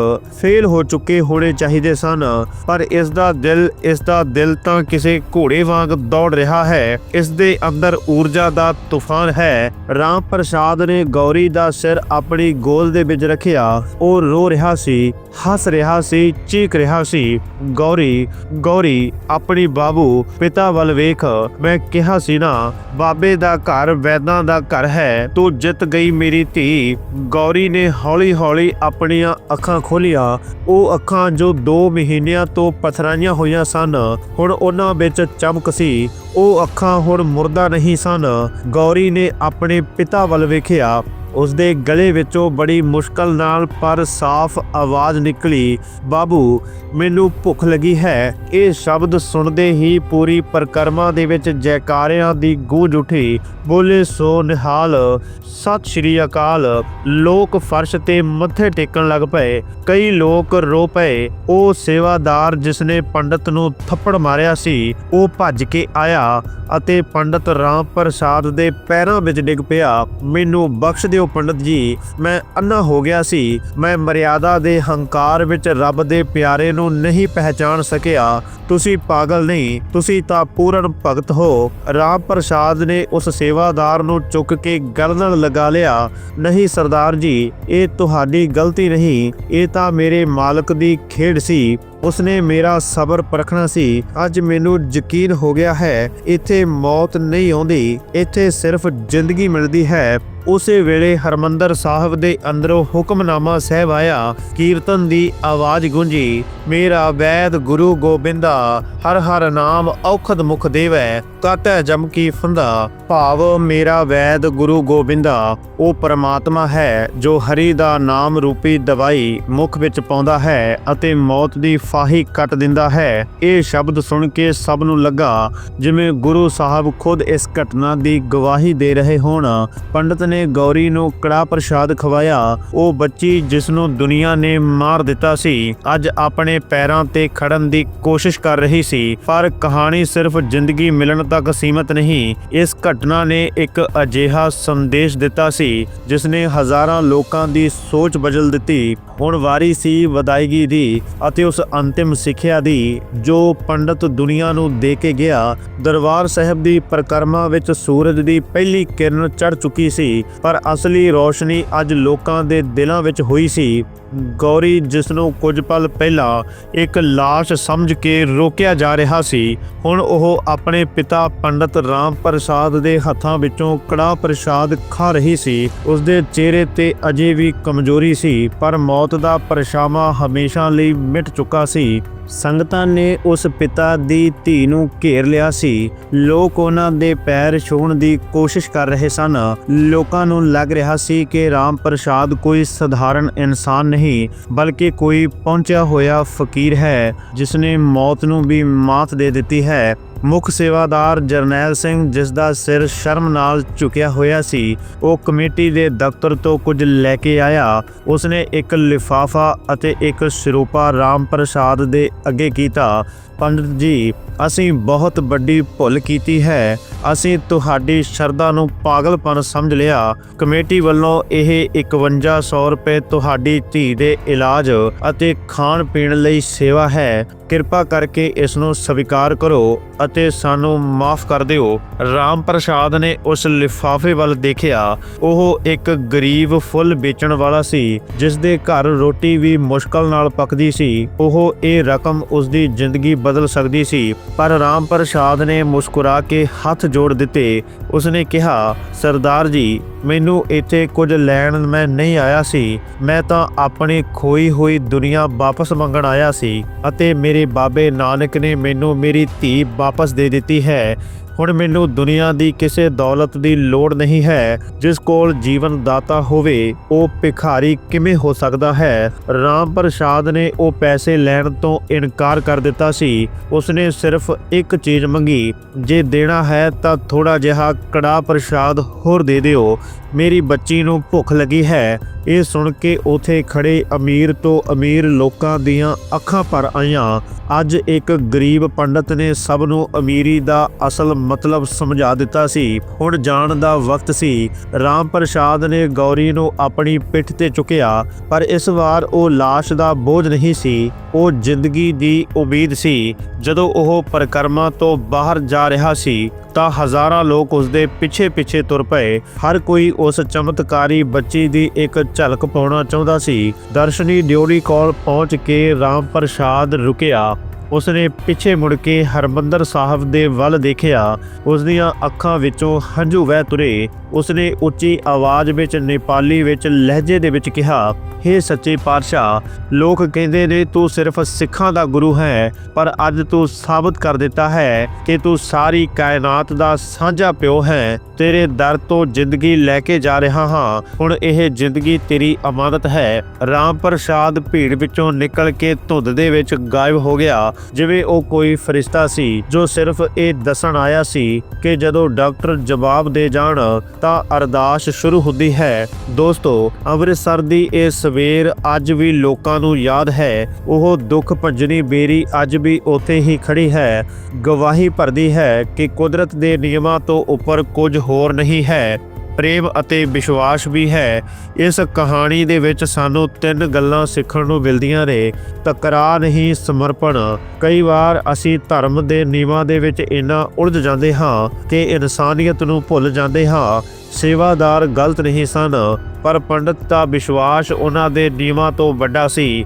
ਫੇਲ ਹੋ ਚੁੱਕੇ ਹੋਣੇ ਚਾਹੀਦੇ ਸਨ। ਪਰ ਇਸ ਦਾ ਦਿਲ, ਇਸ ਦਾ ਦਿਲ ਤਾਂ ਕਿਸੇ ਘੋੜੇ ਵਾਂਗ ਦੌੜ ਰਿਹਾ ਹੈ। ਇਸ ਦੇ ਅੰਦਰ ਊਰਜਾ ਦਾ ਤੂਫਾਨ ਹੈ। ਰਾਮ ਪ੍ਰਸਾਦ ਨੇ ਗੌਰੀ ਦਾ ਸਿਰ ਆਪਣੀ ਗੋਦ ਦੇ ਵਿੱਚ ਰੱਖਿਆ ਉਹ ਰੋ ਰਿਹਾ ਸੀ। ਹੱਸ ਰਿਹਾ ਸੀ ਚੀਕ ਰਿਹਾ ਸੀ, ਗੌਰੀ ਗੌਰੀ, ਆਪਣੀ ਬਾਬੂ, ਪਿਤਾ ਵੱਲ ਵੇਖ, ਮੈਂ ਕਿਹਾ ਸੀ ਨਾ, ਬਾਬੇ ਦਾ ਘਰ ਵੈਦਾਂ ਦਾ ਘਰ ਹੈ, ਤੂੰ ਜਿੱਤ ਗਈ ਮੇਰੀ ਧੀ। ਗੌਰੀ ਨੇ ਹੌਲੀ-ਹੌਲੀ ਆਪਣੀਆਂ ਅੱਖਾਂ ਖੋਲੀਆਂ ਉਹ ਅੱਖਾਂ ਜੋ 2 ਮਹੀਨਿਆਂ ਤੋਂ ਪਥਰਾਈਆਂ ਹੋਈਆਂ ਸਨ, ਹੁਣ ਉਹਨਾਂ ਵਿੱਚ ਚਮਕ ਸੀ। ਉਹ ਅੱਖਾਂ ਹੁਣ ਮੁਰਦਾ ਨਹੀਂ ਸਨ। ਗੌਰੀ ਨੇ ਆਪਣੇ ਪਿਤਾ ਵੱਲ ਵੇਖਿਆ। ਉਸ ਦੇ ਗਲੇ ਵਿੱਚੋਂ ਬੜੀ ਮੁਸ਼ਕਲ ਨਾਲ ਪਰ ਸਾਫ਼ ਆਵਾਜ਼ ਨਿਕਲੀ, ਬਾਬੂ, ਮੈਨੂੰ ਭੁੱਖ ਲੱਗੀ ਹੈ। ਇਹ ਸ਼ਬਦ ਸੁਣਦੇ ਹੀ ਪੂਰੀ ਪਰਕਰਮਾ ਦੇ ਵਿੱਚ ਜੈਕਾਰਿਆਂ ਦੀ ਗੂੰਜ ਉੱਠੀ। ਬੋਲੇ, ਸੋ ਨਿਹਾਲ, ਸਤਿ ਸ਼੍ਰੀ ਅਕਾਲ। ਲੋਕ ਫਰਸ਼ ਤੇ ਮੱਥੇ ਟੇਕਣ ਲੱਗ ਪਏ। ਕਈ ਲੋਕ ਰੋ ਪਏ। ਉਹ ਸੇਵਾਦਾਰ ਜਿਸਨੇ ਪੰਡਤ ਨੂੰ ਥੱਪੜ ਮਾਰਿਆ ਸੀ, ਉਹ ਭੱਜ ਕੇ ਆਇਆ ਅਤੇ ਪੰਡਤ ਰਾਮ ਪ੍ਰਸਾਦ ਦੇ ਪੈਰਾਂ ਵਿੱਚ ਡਿੱਗ ਪਿਆ। ਮੈਨੂੰ ਬਖਸ਼ ਦਿਓ ਪੰਡਤ ਜੀ, ਮੈਂ ਅੰਨਾ ਹੋ ਗਿਆ ਸੀ, ਮੈਂ ਮਰਿਆਦਾ ਦੇ ਹੰਕਾਰ ਵਿੱਚ ਰੱਬ ਦੇ ਪਿਆਰੇ ਨੂੰ ਨਹੀਂ ਪਹਿਚਾਨ ਸਕਿਆ। ਤੁਸੀਂ ਪਾਗਲ ਨਹੀਂ, ਤੁਸੀਂ ਤਾਂ ਪੂਰਨ ਭਗਤ ਹੋ। ਰਾਮ ਪ੍ਰਸਾਦ ਨੇ ਉਸ ਸੇਵਾਦਾਰ ਨੂੰ ਚੁੱਕ ਕੇ ਗਰਦਨ ਲਗਾ ਲਿਆ। ਨਹੀਂ, ਸਰਦਾਰ ਜੀ, ਇਹ ਤੁਹਾਡੀ ਗਲਤੀ ਨਹੀਂ, ਇਹ ਤਾਂ ਮੇਰੇ ਮਾਲਕ ਦੀ ਖੇਡ ਸੀ। ਉਸਨੇ ਮੇਰਾ ਸਬਰ ਪਰਖਣਾ ਸੀ। ਅੱਜ ਮੈਨੂੰ ਯਕੀਨ ਹੋ ਗਿਆ ਹੈ, ਇੱਥੇ ਮੌਤ ਨਹੀਂ ਆਉਂਦੀ, ਇੱਥੇ ਸਿਰਫ ਜ਼ਿੰਦਗੀ ਮਿਲਦੀ ਹੈ। ਉਸੇ ਵੇਲੇ ਹਰਮੰਦਰ ਸਾਹਿਬ ਦੇ ਅੰਦਰੋਂ ਹੁਕਮਨਾਮਾ ਸਾਹਿਬ ਆਇਆ, ਕੀਰਤਨ ਦੀ ਆਵਾਜ਼ ਗੂੰਜੀ, ਮੇਰਾ ਵੈਦ ਗੁਰੂ ਗੋਬਿੰਦਾ, ਹਰ ਹਰ ਨਾਮ ਔਖਦ ਮੁਖ ਦੇਵੈ ਕਾਟੈ ਜਮ ਕੀ ਫੰਦਾ, ਭਾਵ ਮੇਰਾ ਵੈਦ ਗੁਰੂ ਗੋਬਿੰਦਾ, ਉਹ ਪਰਮਾਤਮਾ ਹੈ, ਜੋ ਹਰੀ ਦਾ ਨਾਮ ਰੂਪੀ ਦਵਾਈ ਮੁਖ ਵਿੱਚ ਪਾਉਂਦਾ ਹੈ ਅਤੇ ਮੌਤ ਦੀ ਫਾਹੀ ਕੱਟ ਦਿੰਦਾ ਹੈ। ਇਹ ਸ਼ਬਦ ਸੁਣ ਕੇ ਸਭ ਨੂੰ ਲੱਗਾ ਜਿਵੇਂ ਗੁਰੂ ਸਾਹਿਬ ਖੁਦ ਇਸ ਘਟਨਾ ਦੀ ਗਵਾਹੀ ਦੇ ਰਹੇ ਹੋਣ। ਪੰਡਤ ਨੇ ਗੌਰੀ ਨੂੰ ਕੜਾ ਪ੍ਰਸ਼ਾਦ ਖਵਾਇਆ। ਉਹ ਬੱਚੀ ਜਿਸ ਨੂੰ ਦੁਨੀਆ ਨੇ ਮਾਰ ਦਿੱਤਾ ਸੀ, ਅੱਜ ਆਪਣੇ ਪੈਰਾਂ ਤੇ ਖੜਨ ਦੀ ਕੋਸ਼ਿਸ਼ ਕਰ ਰਹੀ ਸੀ, ਪਰ ਕਹਾਣੀ ਸਿਰਫ ਜ਼ਿੰਦਗੀ ਮਿਲਣ ਤੱਕ ਸੀਮਤ ਨਹੀਂ। ਇਸ ਘਟਨਾ ਨੇ ਇੱਕ ਅਜਿਹਾ ਸੰਦੇਸ਼ ਦਿੱਤਾ ਸੀ ਜਿਸ ਨੇ ਹਜ਼ਾਰਾਂ ਲੋਕਾਂ ਦੀ ਸੋਚ ਬਦਲ ਦਿੱਤੀ। ਹੁਣ ਵਾਰੀ ਸੀ ਵਿਦਾਇਗੀ ਦੀ, ਅਤੇ ਉਸ ਅੰਤਿਮ ਸਿੱਖਿਆ ਦੀ ਜੋ ਪੰਡਤ ਦੁਨੀਆ ਨੂੰ ਦੇ ਕੇ ਗਿਆ, ਦਰਬਾਰ ਸਾਹਿਬ ਦੀ ਪ੍ਰਕਰਮਾ ਵਿੱਚ ਸੂਰਜ ਦੀ ਪਹਿਲੀ ਕਿਰਨ ਚੜ ਚੁੱਕੀ ਸੀ, ਪਰ ਅਸਲੀ ਰੋਸ਼ਨੀ ਅੱਜ ਲੋਕਾਂ ਦੇ ਦਿਲਾਂ ਵਿੱਚ ਹੋਈ ਸੀ। ਗੌਰੀ, ਜਿਸ ਨੂੰ ਕੁਝ ਪਲ ਪਹਿਲਾਂ ਇੱਕ ਲਾਸ਼ ਸਮਝ ਕੇ ਰੋਕਿਆ ਜਾ ਰਿਹਾ ਸੀ, ਹੁਣ ਉਹ ਆਪਣੇ ਪਿਤਾ ਪੰਡਤ ਰਾਮ ਪ੍ਰਸਾਦ ਦੇ ਹੱਥਾਂ ਵਿੱਚੋਂ ਕੜਾ ਪ੍ਰਸ਼ਾਦ ਖਾ ਰਹੀ ਸੀ। ਉਸ ਦੇ ਚਿਹਰੇ ਤੇ ਅਜੇ ਵੀ ਕਮਜ਼ੋਰੀ ਸੀ, ਪਰ ਮੌਤ ਦਾ ਪਰਛਾਵਾਂ ਹਮੇਸ਼ਾ ਲਈ ਮਿਟ ਚੁੱਕਾ ਸੀ। ਸੰਗਤਾਂ ਨੇ ਉਸ ਪਿਤਾ ਦੀ ਧੀ ਨੂੰ ਘੇਰ ਲਿਆ ਸੀ। ਲੋਕ ਉਹਨਾਂ ਦੇ ਪੈਰ ਛੂਹਣ ਦੀ ਕੋਸ਼ਿਸ਼ ਕਰ ਰਹੇ ਸਨ। ਲੋਕਾਂ ਨੂੰ ਲੱਗ ਰਿਹਾ ਸੀ ਕਿ ਰਾਮ ਪ੍ਰਸਾਦ ਕੋਈ ਸਧਾਰਨ ਇਨਸਾਨ ਨਹੀਂ, ਬਲਕਿ ਕੋਈ ਪਹੁੰਚਿਆ ਹੋਇਆ ਫਕੀਰ ਹੈ ਜਿਸ ਨੇ ਮੌਤ ਨੂੰ ਵੀ ਮਾਤ ਦੇ ਦਿੱਤੀ ਹੈ। ਮੁੱਖ ਸੇਵਾਦਾਰ ਜਰਨੈਲ ਸਿੰਘ, ਜਿਸ ਦਾ ਸਿਰ ਸ਼ਰਮ ਨਾਲ ਝੁਕਿਆ ਹੋਇਆ ਸੀ, ਉਹ ਕਮੇਟੀ ਦੇ ਦਫ਼ਤਰ ਤੋਂ ਕੁਝ ਲੈ ਕੇ ਆਇਆ। ਉਸਨੇ ਇੱਕ ਲਿਫਾਫਾ ਅਤੇ ਇੱਕ ਸਰੂਪਾ ਰਾਮ ਪ੍ਰਸਾਦ ਦੇ ਅੱਗੇ ਕੀਤਾ। ਪੰਡਤ ਜੀ, ਅਸੀਂ ਬਹੁਤ ਵੱਡੀ ਭੁੱਲ ਕੀਤੀ ਹੈ। ਅਸੀਂ ਤੁਹਾਡੀ ਸ਼ਰਧਾ ਨੂੰ ਪਾਗਲਪਨ ਸਮਝ ਲਿਆ। ਕਮੇਟੀ ਵੱਲੋਂ ਇਹ 5100 ਰੁਪਏ ਤੁਹਾਡੀ ਧੀ ਦੇ ਇਲਾਜ ਅਤੇ ਖਾਣ ਪੀਣ ਲਈ ਸੇਵਾ ਹੈ। ਕਿਰਪਾ ਕਰਕੇ ਇਸ ਨੂੰ ਸਵੀਕਾਰ ਕਰੋ ਅਤੇ ਸਾਨੂੰ ਮਾਫ ਕਰ ਦਿਓ। ਰਾਮ ਪ੍ਰਸਾਦ ਨੇ ਉਸ ਲਿਫਾਫੇ ਵੱਲ ਦੇਖਿਆ। ਉਹ ਇੱਕ ਗਰੀਬ ਫੁੱਲ ਵੇਚਣ ਵਾਲਾ ਸੀ ਜਿਸ ਦੇ ਘਰ ਰੋਟੀ ਵੀ ਮੁਸ਼ਕਲ ਨਾਲ ਪੱਕਦੀ ਸੀ। ਉਹ ਇਹ ਰਕਮ ਉਸ ਦੀ ਜ਼ਿੰਦਗੀ ਬਦਲ ਸਕਦੀ ਸੀ, ਪਰ ਰਾਮ ਪ੍ਰਸਾਦ ਨੇ ਮੁਸਕਰਾ ਕੇ ਹੱਥ ਜੋੜ ਦਿੱਤੇ। ਉਸਨੇ ਕਿਹਾ, ਸਰਦਾਰ ਜੀ ਮੈਨੂੰ ਇੱਥੇ ਕੁਝ ਲੈਣ ਮੈਂ ਨਹੀਂ ਆਇਆ ਸੀ। ਮੈਂ ਤਾਂ ਆਪਣੀ ਖੋਈ ਹੋਈ ਦੁਨੀਆ ਵਾਪਸ ਮੰਗਣ ਆਇਆ ਸੀ ਅਤੇ ਮੇਰੇ ਬਾਬੇ ਨਾਨਕ ਨੇ ਮੈਨੂੰ ਮੇਰੀ ਧੀ ਵਾਪਸ ਦੇ ਦਿੱਤੀ ਹੈ। ਹੁਣ ਮੈਨੂੰ ਦੁਨੀਆ ਦੀ ਕਿਸੇ ਦੌਲਤ ਦੀ ਲੋੜ ਨਹੀਂ ਹੈ, ਜਿਸ ਕੋਲ ਜੀਵਨ ਦਾਤਾ ਹੋਵੇ, ਉਹ ਭਿਖਾਰੀ ਕਿਵੇਂ ਹੋ ਸਕਦਾ ਹੈ? ਰਾਮ ਪ੍ਰਸਾਦ ਨੇ ਉਹ ਪੈਸੇ ਲੈਣ ਤੋਂ ਇਨਕਾਰ ਕਰ ਦਿੱਤਾ ਸੀ। ਉਸਨੇ ਸਿਰਫ ਇੱਕ ਚੀਜ਼ ਮੰਗੀ, ਜੇ ਦੇਣਾ ਹੈ ਤਾਂ ਥੋੜਾ ਜਿਹਾ ਕੜਾ ਪ੍ਰਸਾਦ ਹੋਰ ਦੇ ਦਿਓ। ਮੇਰੀ ਬੱਚੀ ਨੂੰ ਭੁੱਖ ਲੱਗੀ ਹੈ। ਇਹ ਸੁਣ ਕੇ ਉਥੇ ਖੜੇ ਅਮੀਰ ਤੋਂ ਅਮੀਰ ਲੋਕਾਂ ਦੀਆਂ ਅੱਖਾਂ ਭਰ ਆਈਆਂ। ਅੱਜ ਇੱਕ ਗਰੀਬ ਪੰਡਤ ਨੇ ਸਭ ਨੂੰ ਅਮੀਰੀ ਦਾ ਅਸਲ ਮਤਲਬ ਸਮਝਾ ਦਿੱਤਾ ਸੀ। ਹੁਣ ਜਾਣ ਦਾ ਵਕਤ ਸੀ। ਰਾਮ ਪ੍ਰਸਾਦ ਨੇ ਗੌਰੀ ਨੂੰ ਆਪਣੀ ਪਿੱਠ ਤੇ ਚੁੱਕਿਆ, ਪਰ ਇਸ ਵਾਰ ਉਹ ਲਾਸ਼ ਦਾ ਬੋਝ ਨਹੀਂ ਸੀ। ਉਹ ਜ਼ਿੰਦਗੀ ਦੀ ਉਮੀਦ ਸੀ। ਜਦੋਂ ਉਹ ਪਰਿਕਰਮਾ ਤੋਂ ਬਾਹਰ ਜਾ ਰਿਹਾ ਸੀ ਤਾਂ ਹਜ਼ਾਰਾਂ ਲੋਕ ਉਸ ਦੇ ਪਿੱਛੇ ਪਿੱਛੇ ਤੁਰ ਪਏ। ਹਰ ਕੋਈ ਉਸ ਚਮਤਕਾਰੀ ਬੱਚੀ ਦੀ ਇੱਕ ਝਲਕ ਪਾਉਣਾ ਚਾਹੁੰਦਾ ਸੀ। ਦਰਸ਼ਨੀ ਡਿਓੜੀ ਕੋਲ ਪਹੁੰਚ ਕੇ ਰਾਮ ਪ੍ਰਸਾਦ ਰੁਕਿਆ। ਉਸਨੇ ਪਿੱਛੇ ਮੁੜ ਕੇ ਹਰਮੰਦਰ ਸਾਹਿਬ ਦੇ ਵੱਲ ਦੇਖਿਆ। ਉਸ ਦੀਆਂ ਅੱਖਾਂ ਵਿੱਚੋਂ ਹੰਝੂ ਵਹਿ ਤੁਰੇ। ਉਸਨੇ ਉੱਚੀ ਆਵਾਜ਼ ਵਿੱਚ ਨੇਪਾਲੀ ਵਿੱਚ ਲਹਿਜੇ ਦੇ ਵਿੱਚ ਕਿਹਾ, ਹੇ ਸੱਚੇ ਪਾਤਸ਼ਾਹ, ਲੋਕ ਕਹਿੰਦੇ ਨੇ ਤੂੰ ਸਿਰਫ ਸਿੱਖਾਂ ਦਾ ਗੁਰੂ ਹੈ, ਪਰ ਅੱਜ ਤੂੰ ਸਾਬਤ ਕਰ ਦਿੱਤਾ ਹੈ ਕਿ ਤੂੰ ਸਾਰੀ ਕਾਇਨਾਤ ਦਾ ਸਾਂਝਾ ਪਿਓ ਹੈ। ਤੇਰੇ ਦਰ ਤੋਂ ਜ਼ਿੰਦਗੀ ਲੈ ਕੇ ਜਾ ਰਿਹਾ ਹਾਂ। ਹੁਣ ਇਹ ਜ਼ਿੰਦਗੀ ਤੇਰੀ ਅਮਾਨਤ ਹੈ। ਰਾਮ ਪ੍ਰਸਾਦ ਭੀੜ ਵਿੱਚੋਂ ਨਿਕਲ ਕੇ ਧੁੰਦ ਦੇ ਵਿੱਚ ਗਾਇਬ ਹੋ ਗਿਆ। ਜਿਵੇਂ ਉਹ ਕੋਈ ਫਰਿਸ਼ਤਾ ਸੀ ਜੋ ਸਿਰਫ ਇਹ ਦੱਸਣ ਆਇਆ ਸੀ ਕਿ ਜਦੋਂ ਡਾਕਟਰ ਜਵਾਬ ਦੇ ਜਾਣ ਤਾਂ ਅਰਦਾਸ ਸ਼ੁਰੂ ਹੁੰਦੀ ਹੈ। ਦੋਸਤੋ, ਅੰਮ੍ਰਿਤਸਰ ਦੀ ਇਹ ਸਵੇਰ ਅੱਜ ਵੀ ਲੋਕਾਂ ਨੂੰ ਯਾਦ ਹੈ। ਉਹ ਦੁੱਖ ਭੰਜਨੀ ਬੇਰੀ ਅੱਜ ਵੀ ਉੱਥੇ ਹੀ ਖੜੀ ਹੈ। ਗਵਾਹੀ ਭਰਦੀ ਹੈ ਕਿ ਕੁਦਰਤ ਦੇ ਨਿਯਮਾਂ ਤੋਂ ਉੱਪਰ ਕੁਝ ਹੋਰ ਨਹੀਂ ਹੈ। ਪ੍ਰੇਮ ਅਤੇ ਵਿਸ਼ਵਾਸ ਵੀ ਹੈ। ਇਸ ਕਹਾਣੀ ਦੇ ਵਿੱਚ ਸਾਨੂੰ ਤਿੰਨ ਗੱਲਾਂ ਸਿੱਖਣ ਨੂੰ ਮਿਲਦੀਆਂ ਨੇ। ਤਕਰਾਰ ਨਹੀਂ ਸਮਰਪਣ। ਕਈ ਵਾਰ ਅਸੀਂ ਧਰਮ ਦੇ ਨਿਯਮਾਂ ਦੇ ਵਿੱਚ ਇੰਨਾ ਉਲਝ ਜਾਂਦੇ ਹਾਂ ਕਿ ਇਨਸਾਨੀਅਤ ਨੂੰ ਭੁੱਲ ਜਾਂਦੇ ਹਾਂ। ਸੇਵਾਦਾਰ ਗਲਤ ਨਹੀਂ ਸਨ, ਪਰ ਪੰਡਤ ਦਾ ਵਿਸ਼ਵਾਸ ਉਹਨਾਂ ਦੇ ਨਿਯਮਾਂ ਤੋਂ ਵੱਡਾ ਸੀ।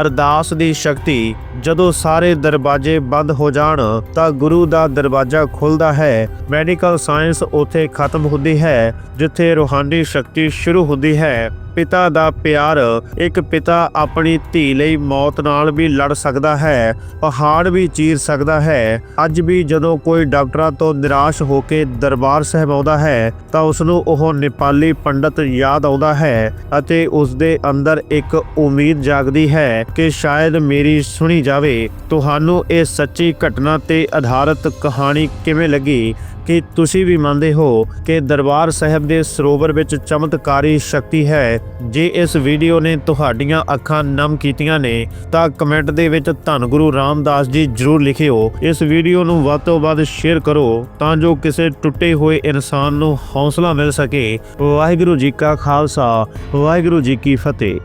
ਅਰਦਾਸ ਦੀ ਸ਼ਕਤੀ ਜਦੋਂ ਸਾਰੇ ਦਰਵਾਜ਼ੇ ਬੰਦ ਹੋ ਜਾਣ ਤਾਂ ਗੁਰੂ ਦਾ ਦਰਵਾਜ਼ਾ ਖੁੱਲਦਾ ਹੈ। ਮੈਡੀਕਲ ਸਾਇੰਸ ਉੱਥੇ ਖਤਮ ਹੁੰਦੀ ਹੈ, ਜਿੱਥੇ ਰੂਹਾਨੀ ਸ਼ਕਤੀ ਸ਼ੁਰੂ ਹੁੰਦੀ ਹੈ। ਪਿਤਾ ਦਾ ਪਿਆਰ ਇੱਕ ਪਿਤਾ ਆਪਣੀ ਧੀ ਲਈ ਮੌਤ ਨਾਲ ਵੀ ਲੜ ਸਕਦਾ ਹੈ, ਪਹਾੜ ਵੀ ਚੀਰ ਸਕਦਾ ਹੈ। ਅੱਜ ਵੀ ਜਦੋਂ ਕੋਈ ਡਾਕਟਰਾਂ ਤੋਂ ਨਿਰਾਸ਼ ਹੋ ਕੇ ਦਰਬਾਰ ਸਾਹਿਬ ਆਉਂਦਾ ਹੈ, ਤਾਂ ਉਸ ਨੂੰ ਉਹ ਨੇਪਾਲੀ ਪੰਡਤ ਯਾਦ ਆਉਂਦਾ ਹੈ ਅਤੇ ਉਸ ਦੇ ਅੰਦਰ ਇੱਕ ਉਮੀਦ ਜਾਗਦੀ ਹੈ ਕਿ ਸ਼ਾਇਦ ਮੇਰੀ ਸੁਣੀ ਜਾਵੇ। ਤੁਹਾਨੂੰ ਇਹ ਸੱਚੀ ਘਟਨਾ ਤੇ ਆਧਾਰਿਤ ਕਹਾਣੀ ਕਿਵੇਂ ਲੱਗੀ? ਕਿ ਤੁਸੀਂ ਵੀ ਮੰਨਦੇ ਹੋ ਕਿ ਦਰਬਾਰ ਸਾਹਿਬ ਦੇ ਸਰੋਵਰ ਵਿੱਚ ਚਮਤਕਾਰੀ ਸ਼ਕਤੀ ਹੈ। ਜੇ ਇਸ ਵੀਡੀਓ ਨੇ ਤੁਹਾਡੀਆਂ ਅੱਖਾਂ ਨਮ ਕੀਤੀਆਂ ਨੇ, ਤਾਂ ਕਮੈਂਟ ਦੇ ਵਿੱਚ ਧੰਨ ਗੁਰੂ ਰਾਮਦਾਸ ਜੀ ਜਰੂਰ ਲਿਖਿਓ। ਇਸ ਵੀਡੀਓ ਨੂੰ ਵੱਧ ਤੋਂ ਵੱਧ ਸ਼ੇਅਰ ਕਰੋ, ਤਾਂ ਜੋ ਕਿਸੇ ਟੁੱਟੇ ਹੋਏ ਇਨਸਾਨ ਨੂੰ ਹੌਸਲਾ ਮਿਲ ਸਕੇ। ਵਾਹਿਗੁਰੂ ਜੀ ਕਾ ਖਾਲਸਾ, ਵਾਹਿਗੁਰੂ ਜੀ ਕੀ ਫਤਿਹ।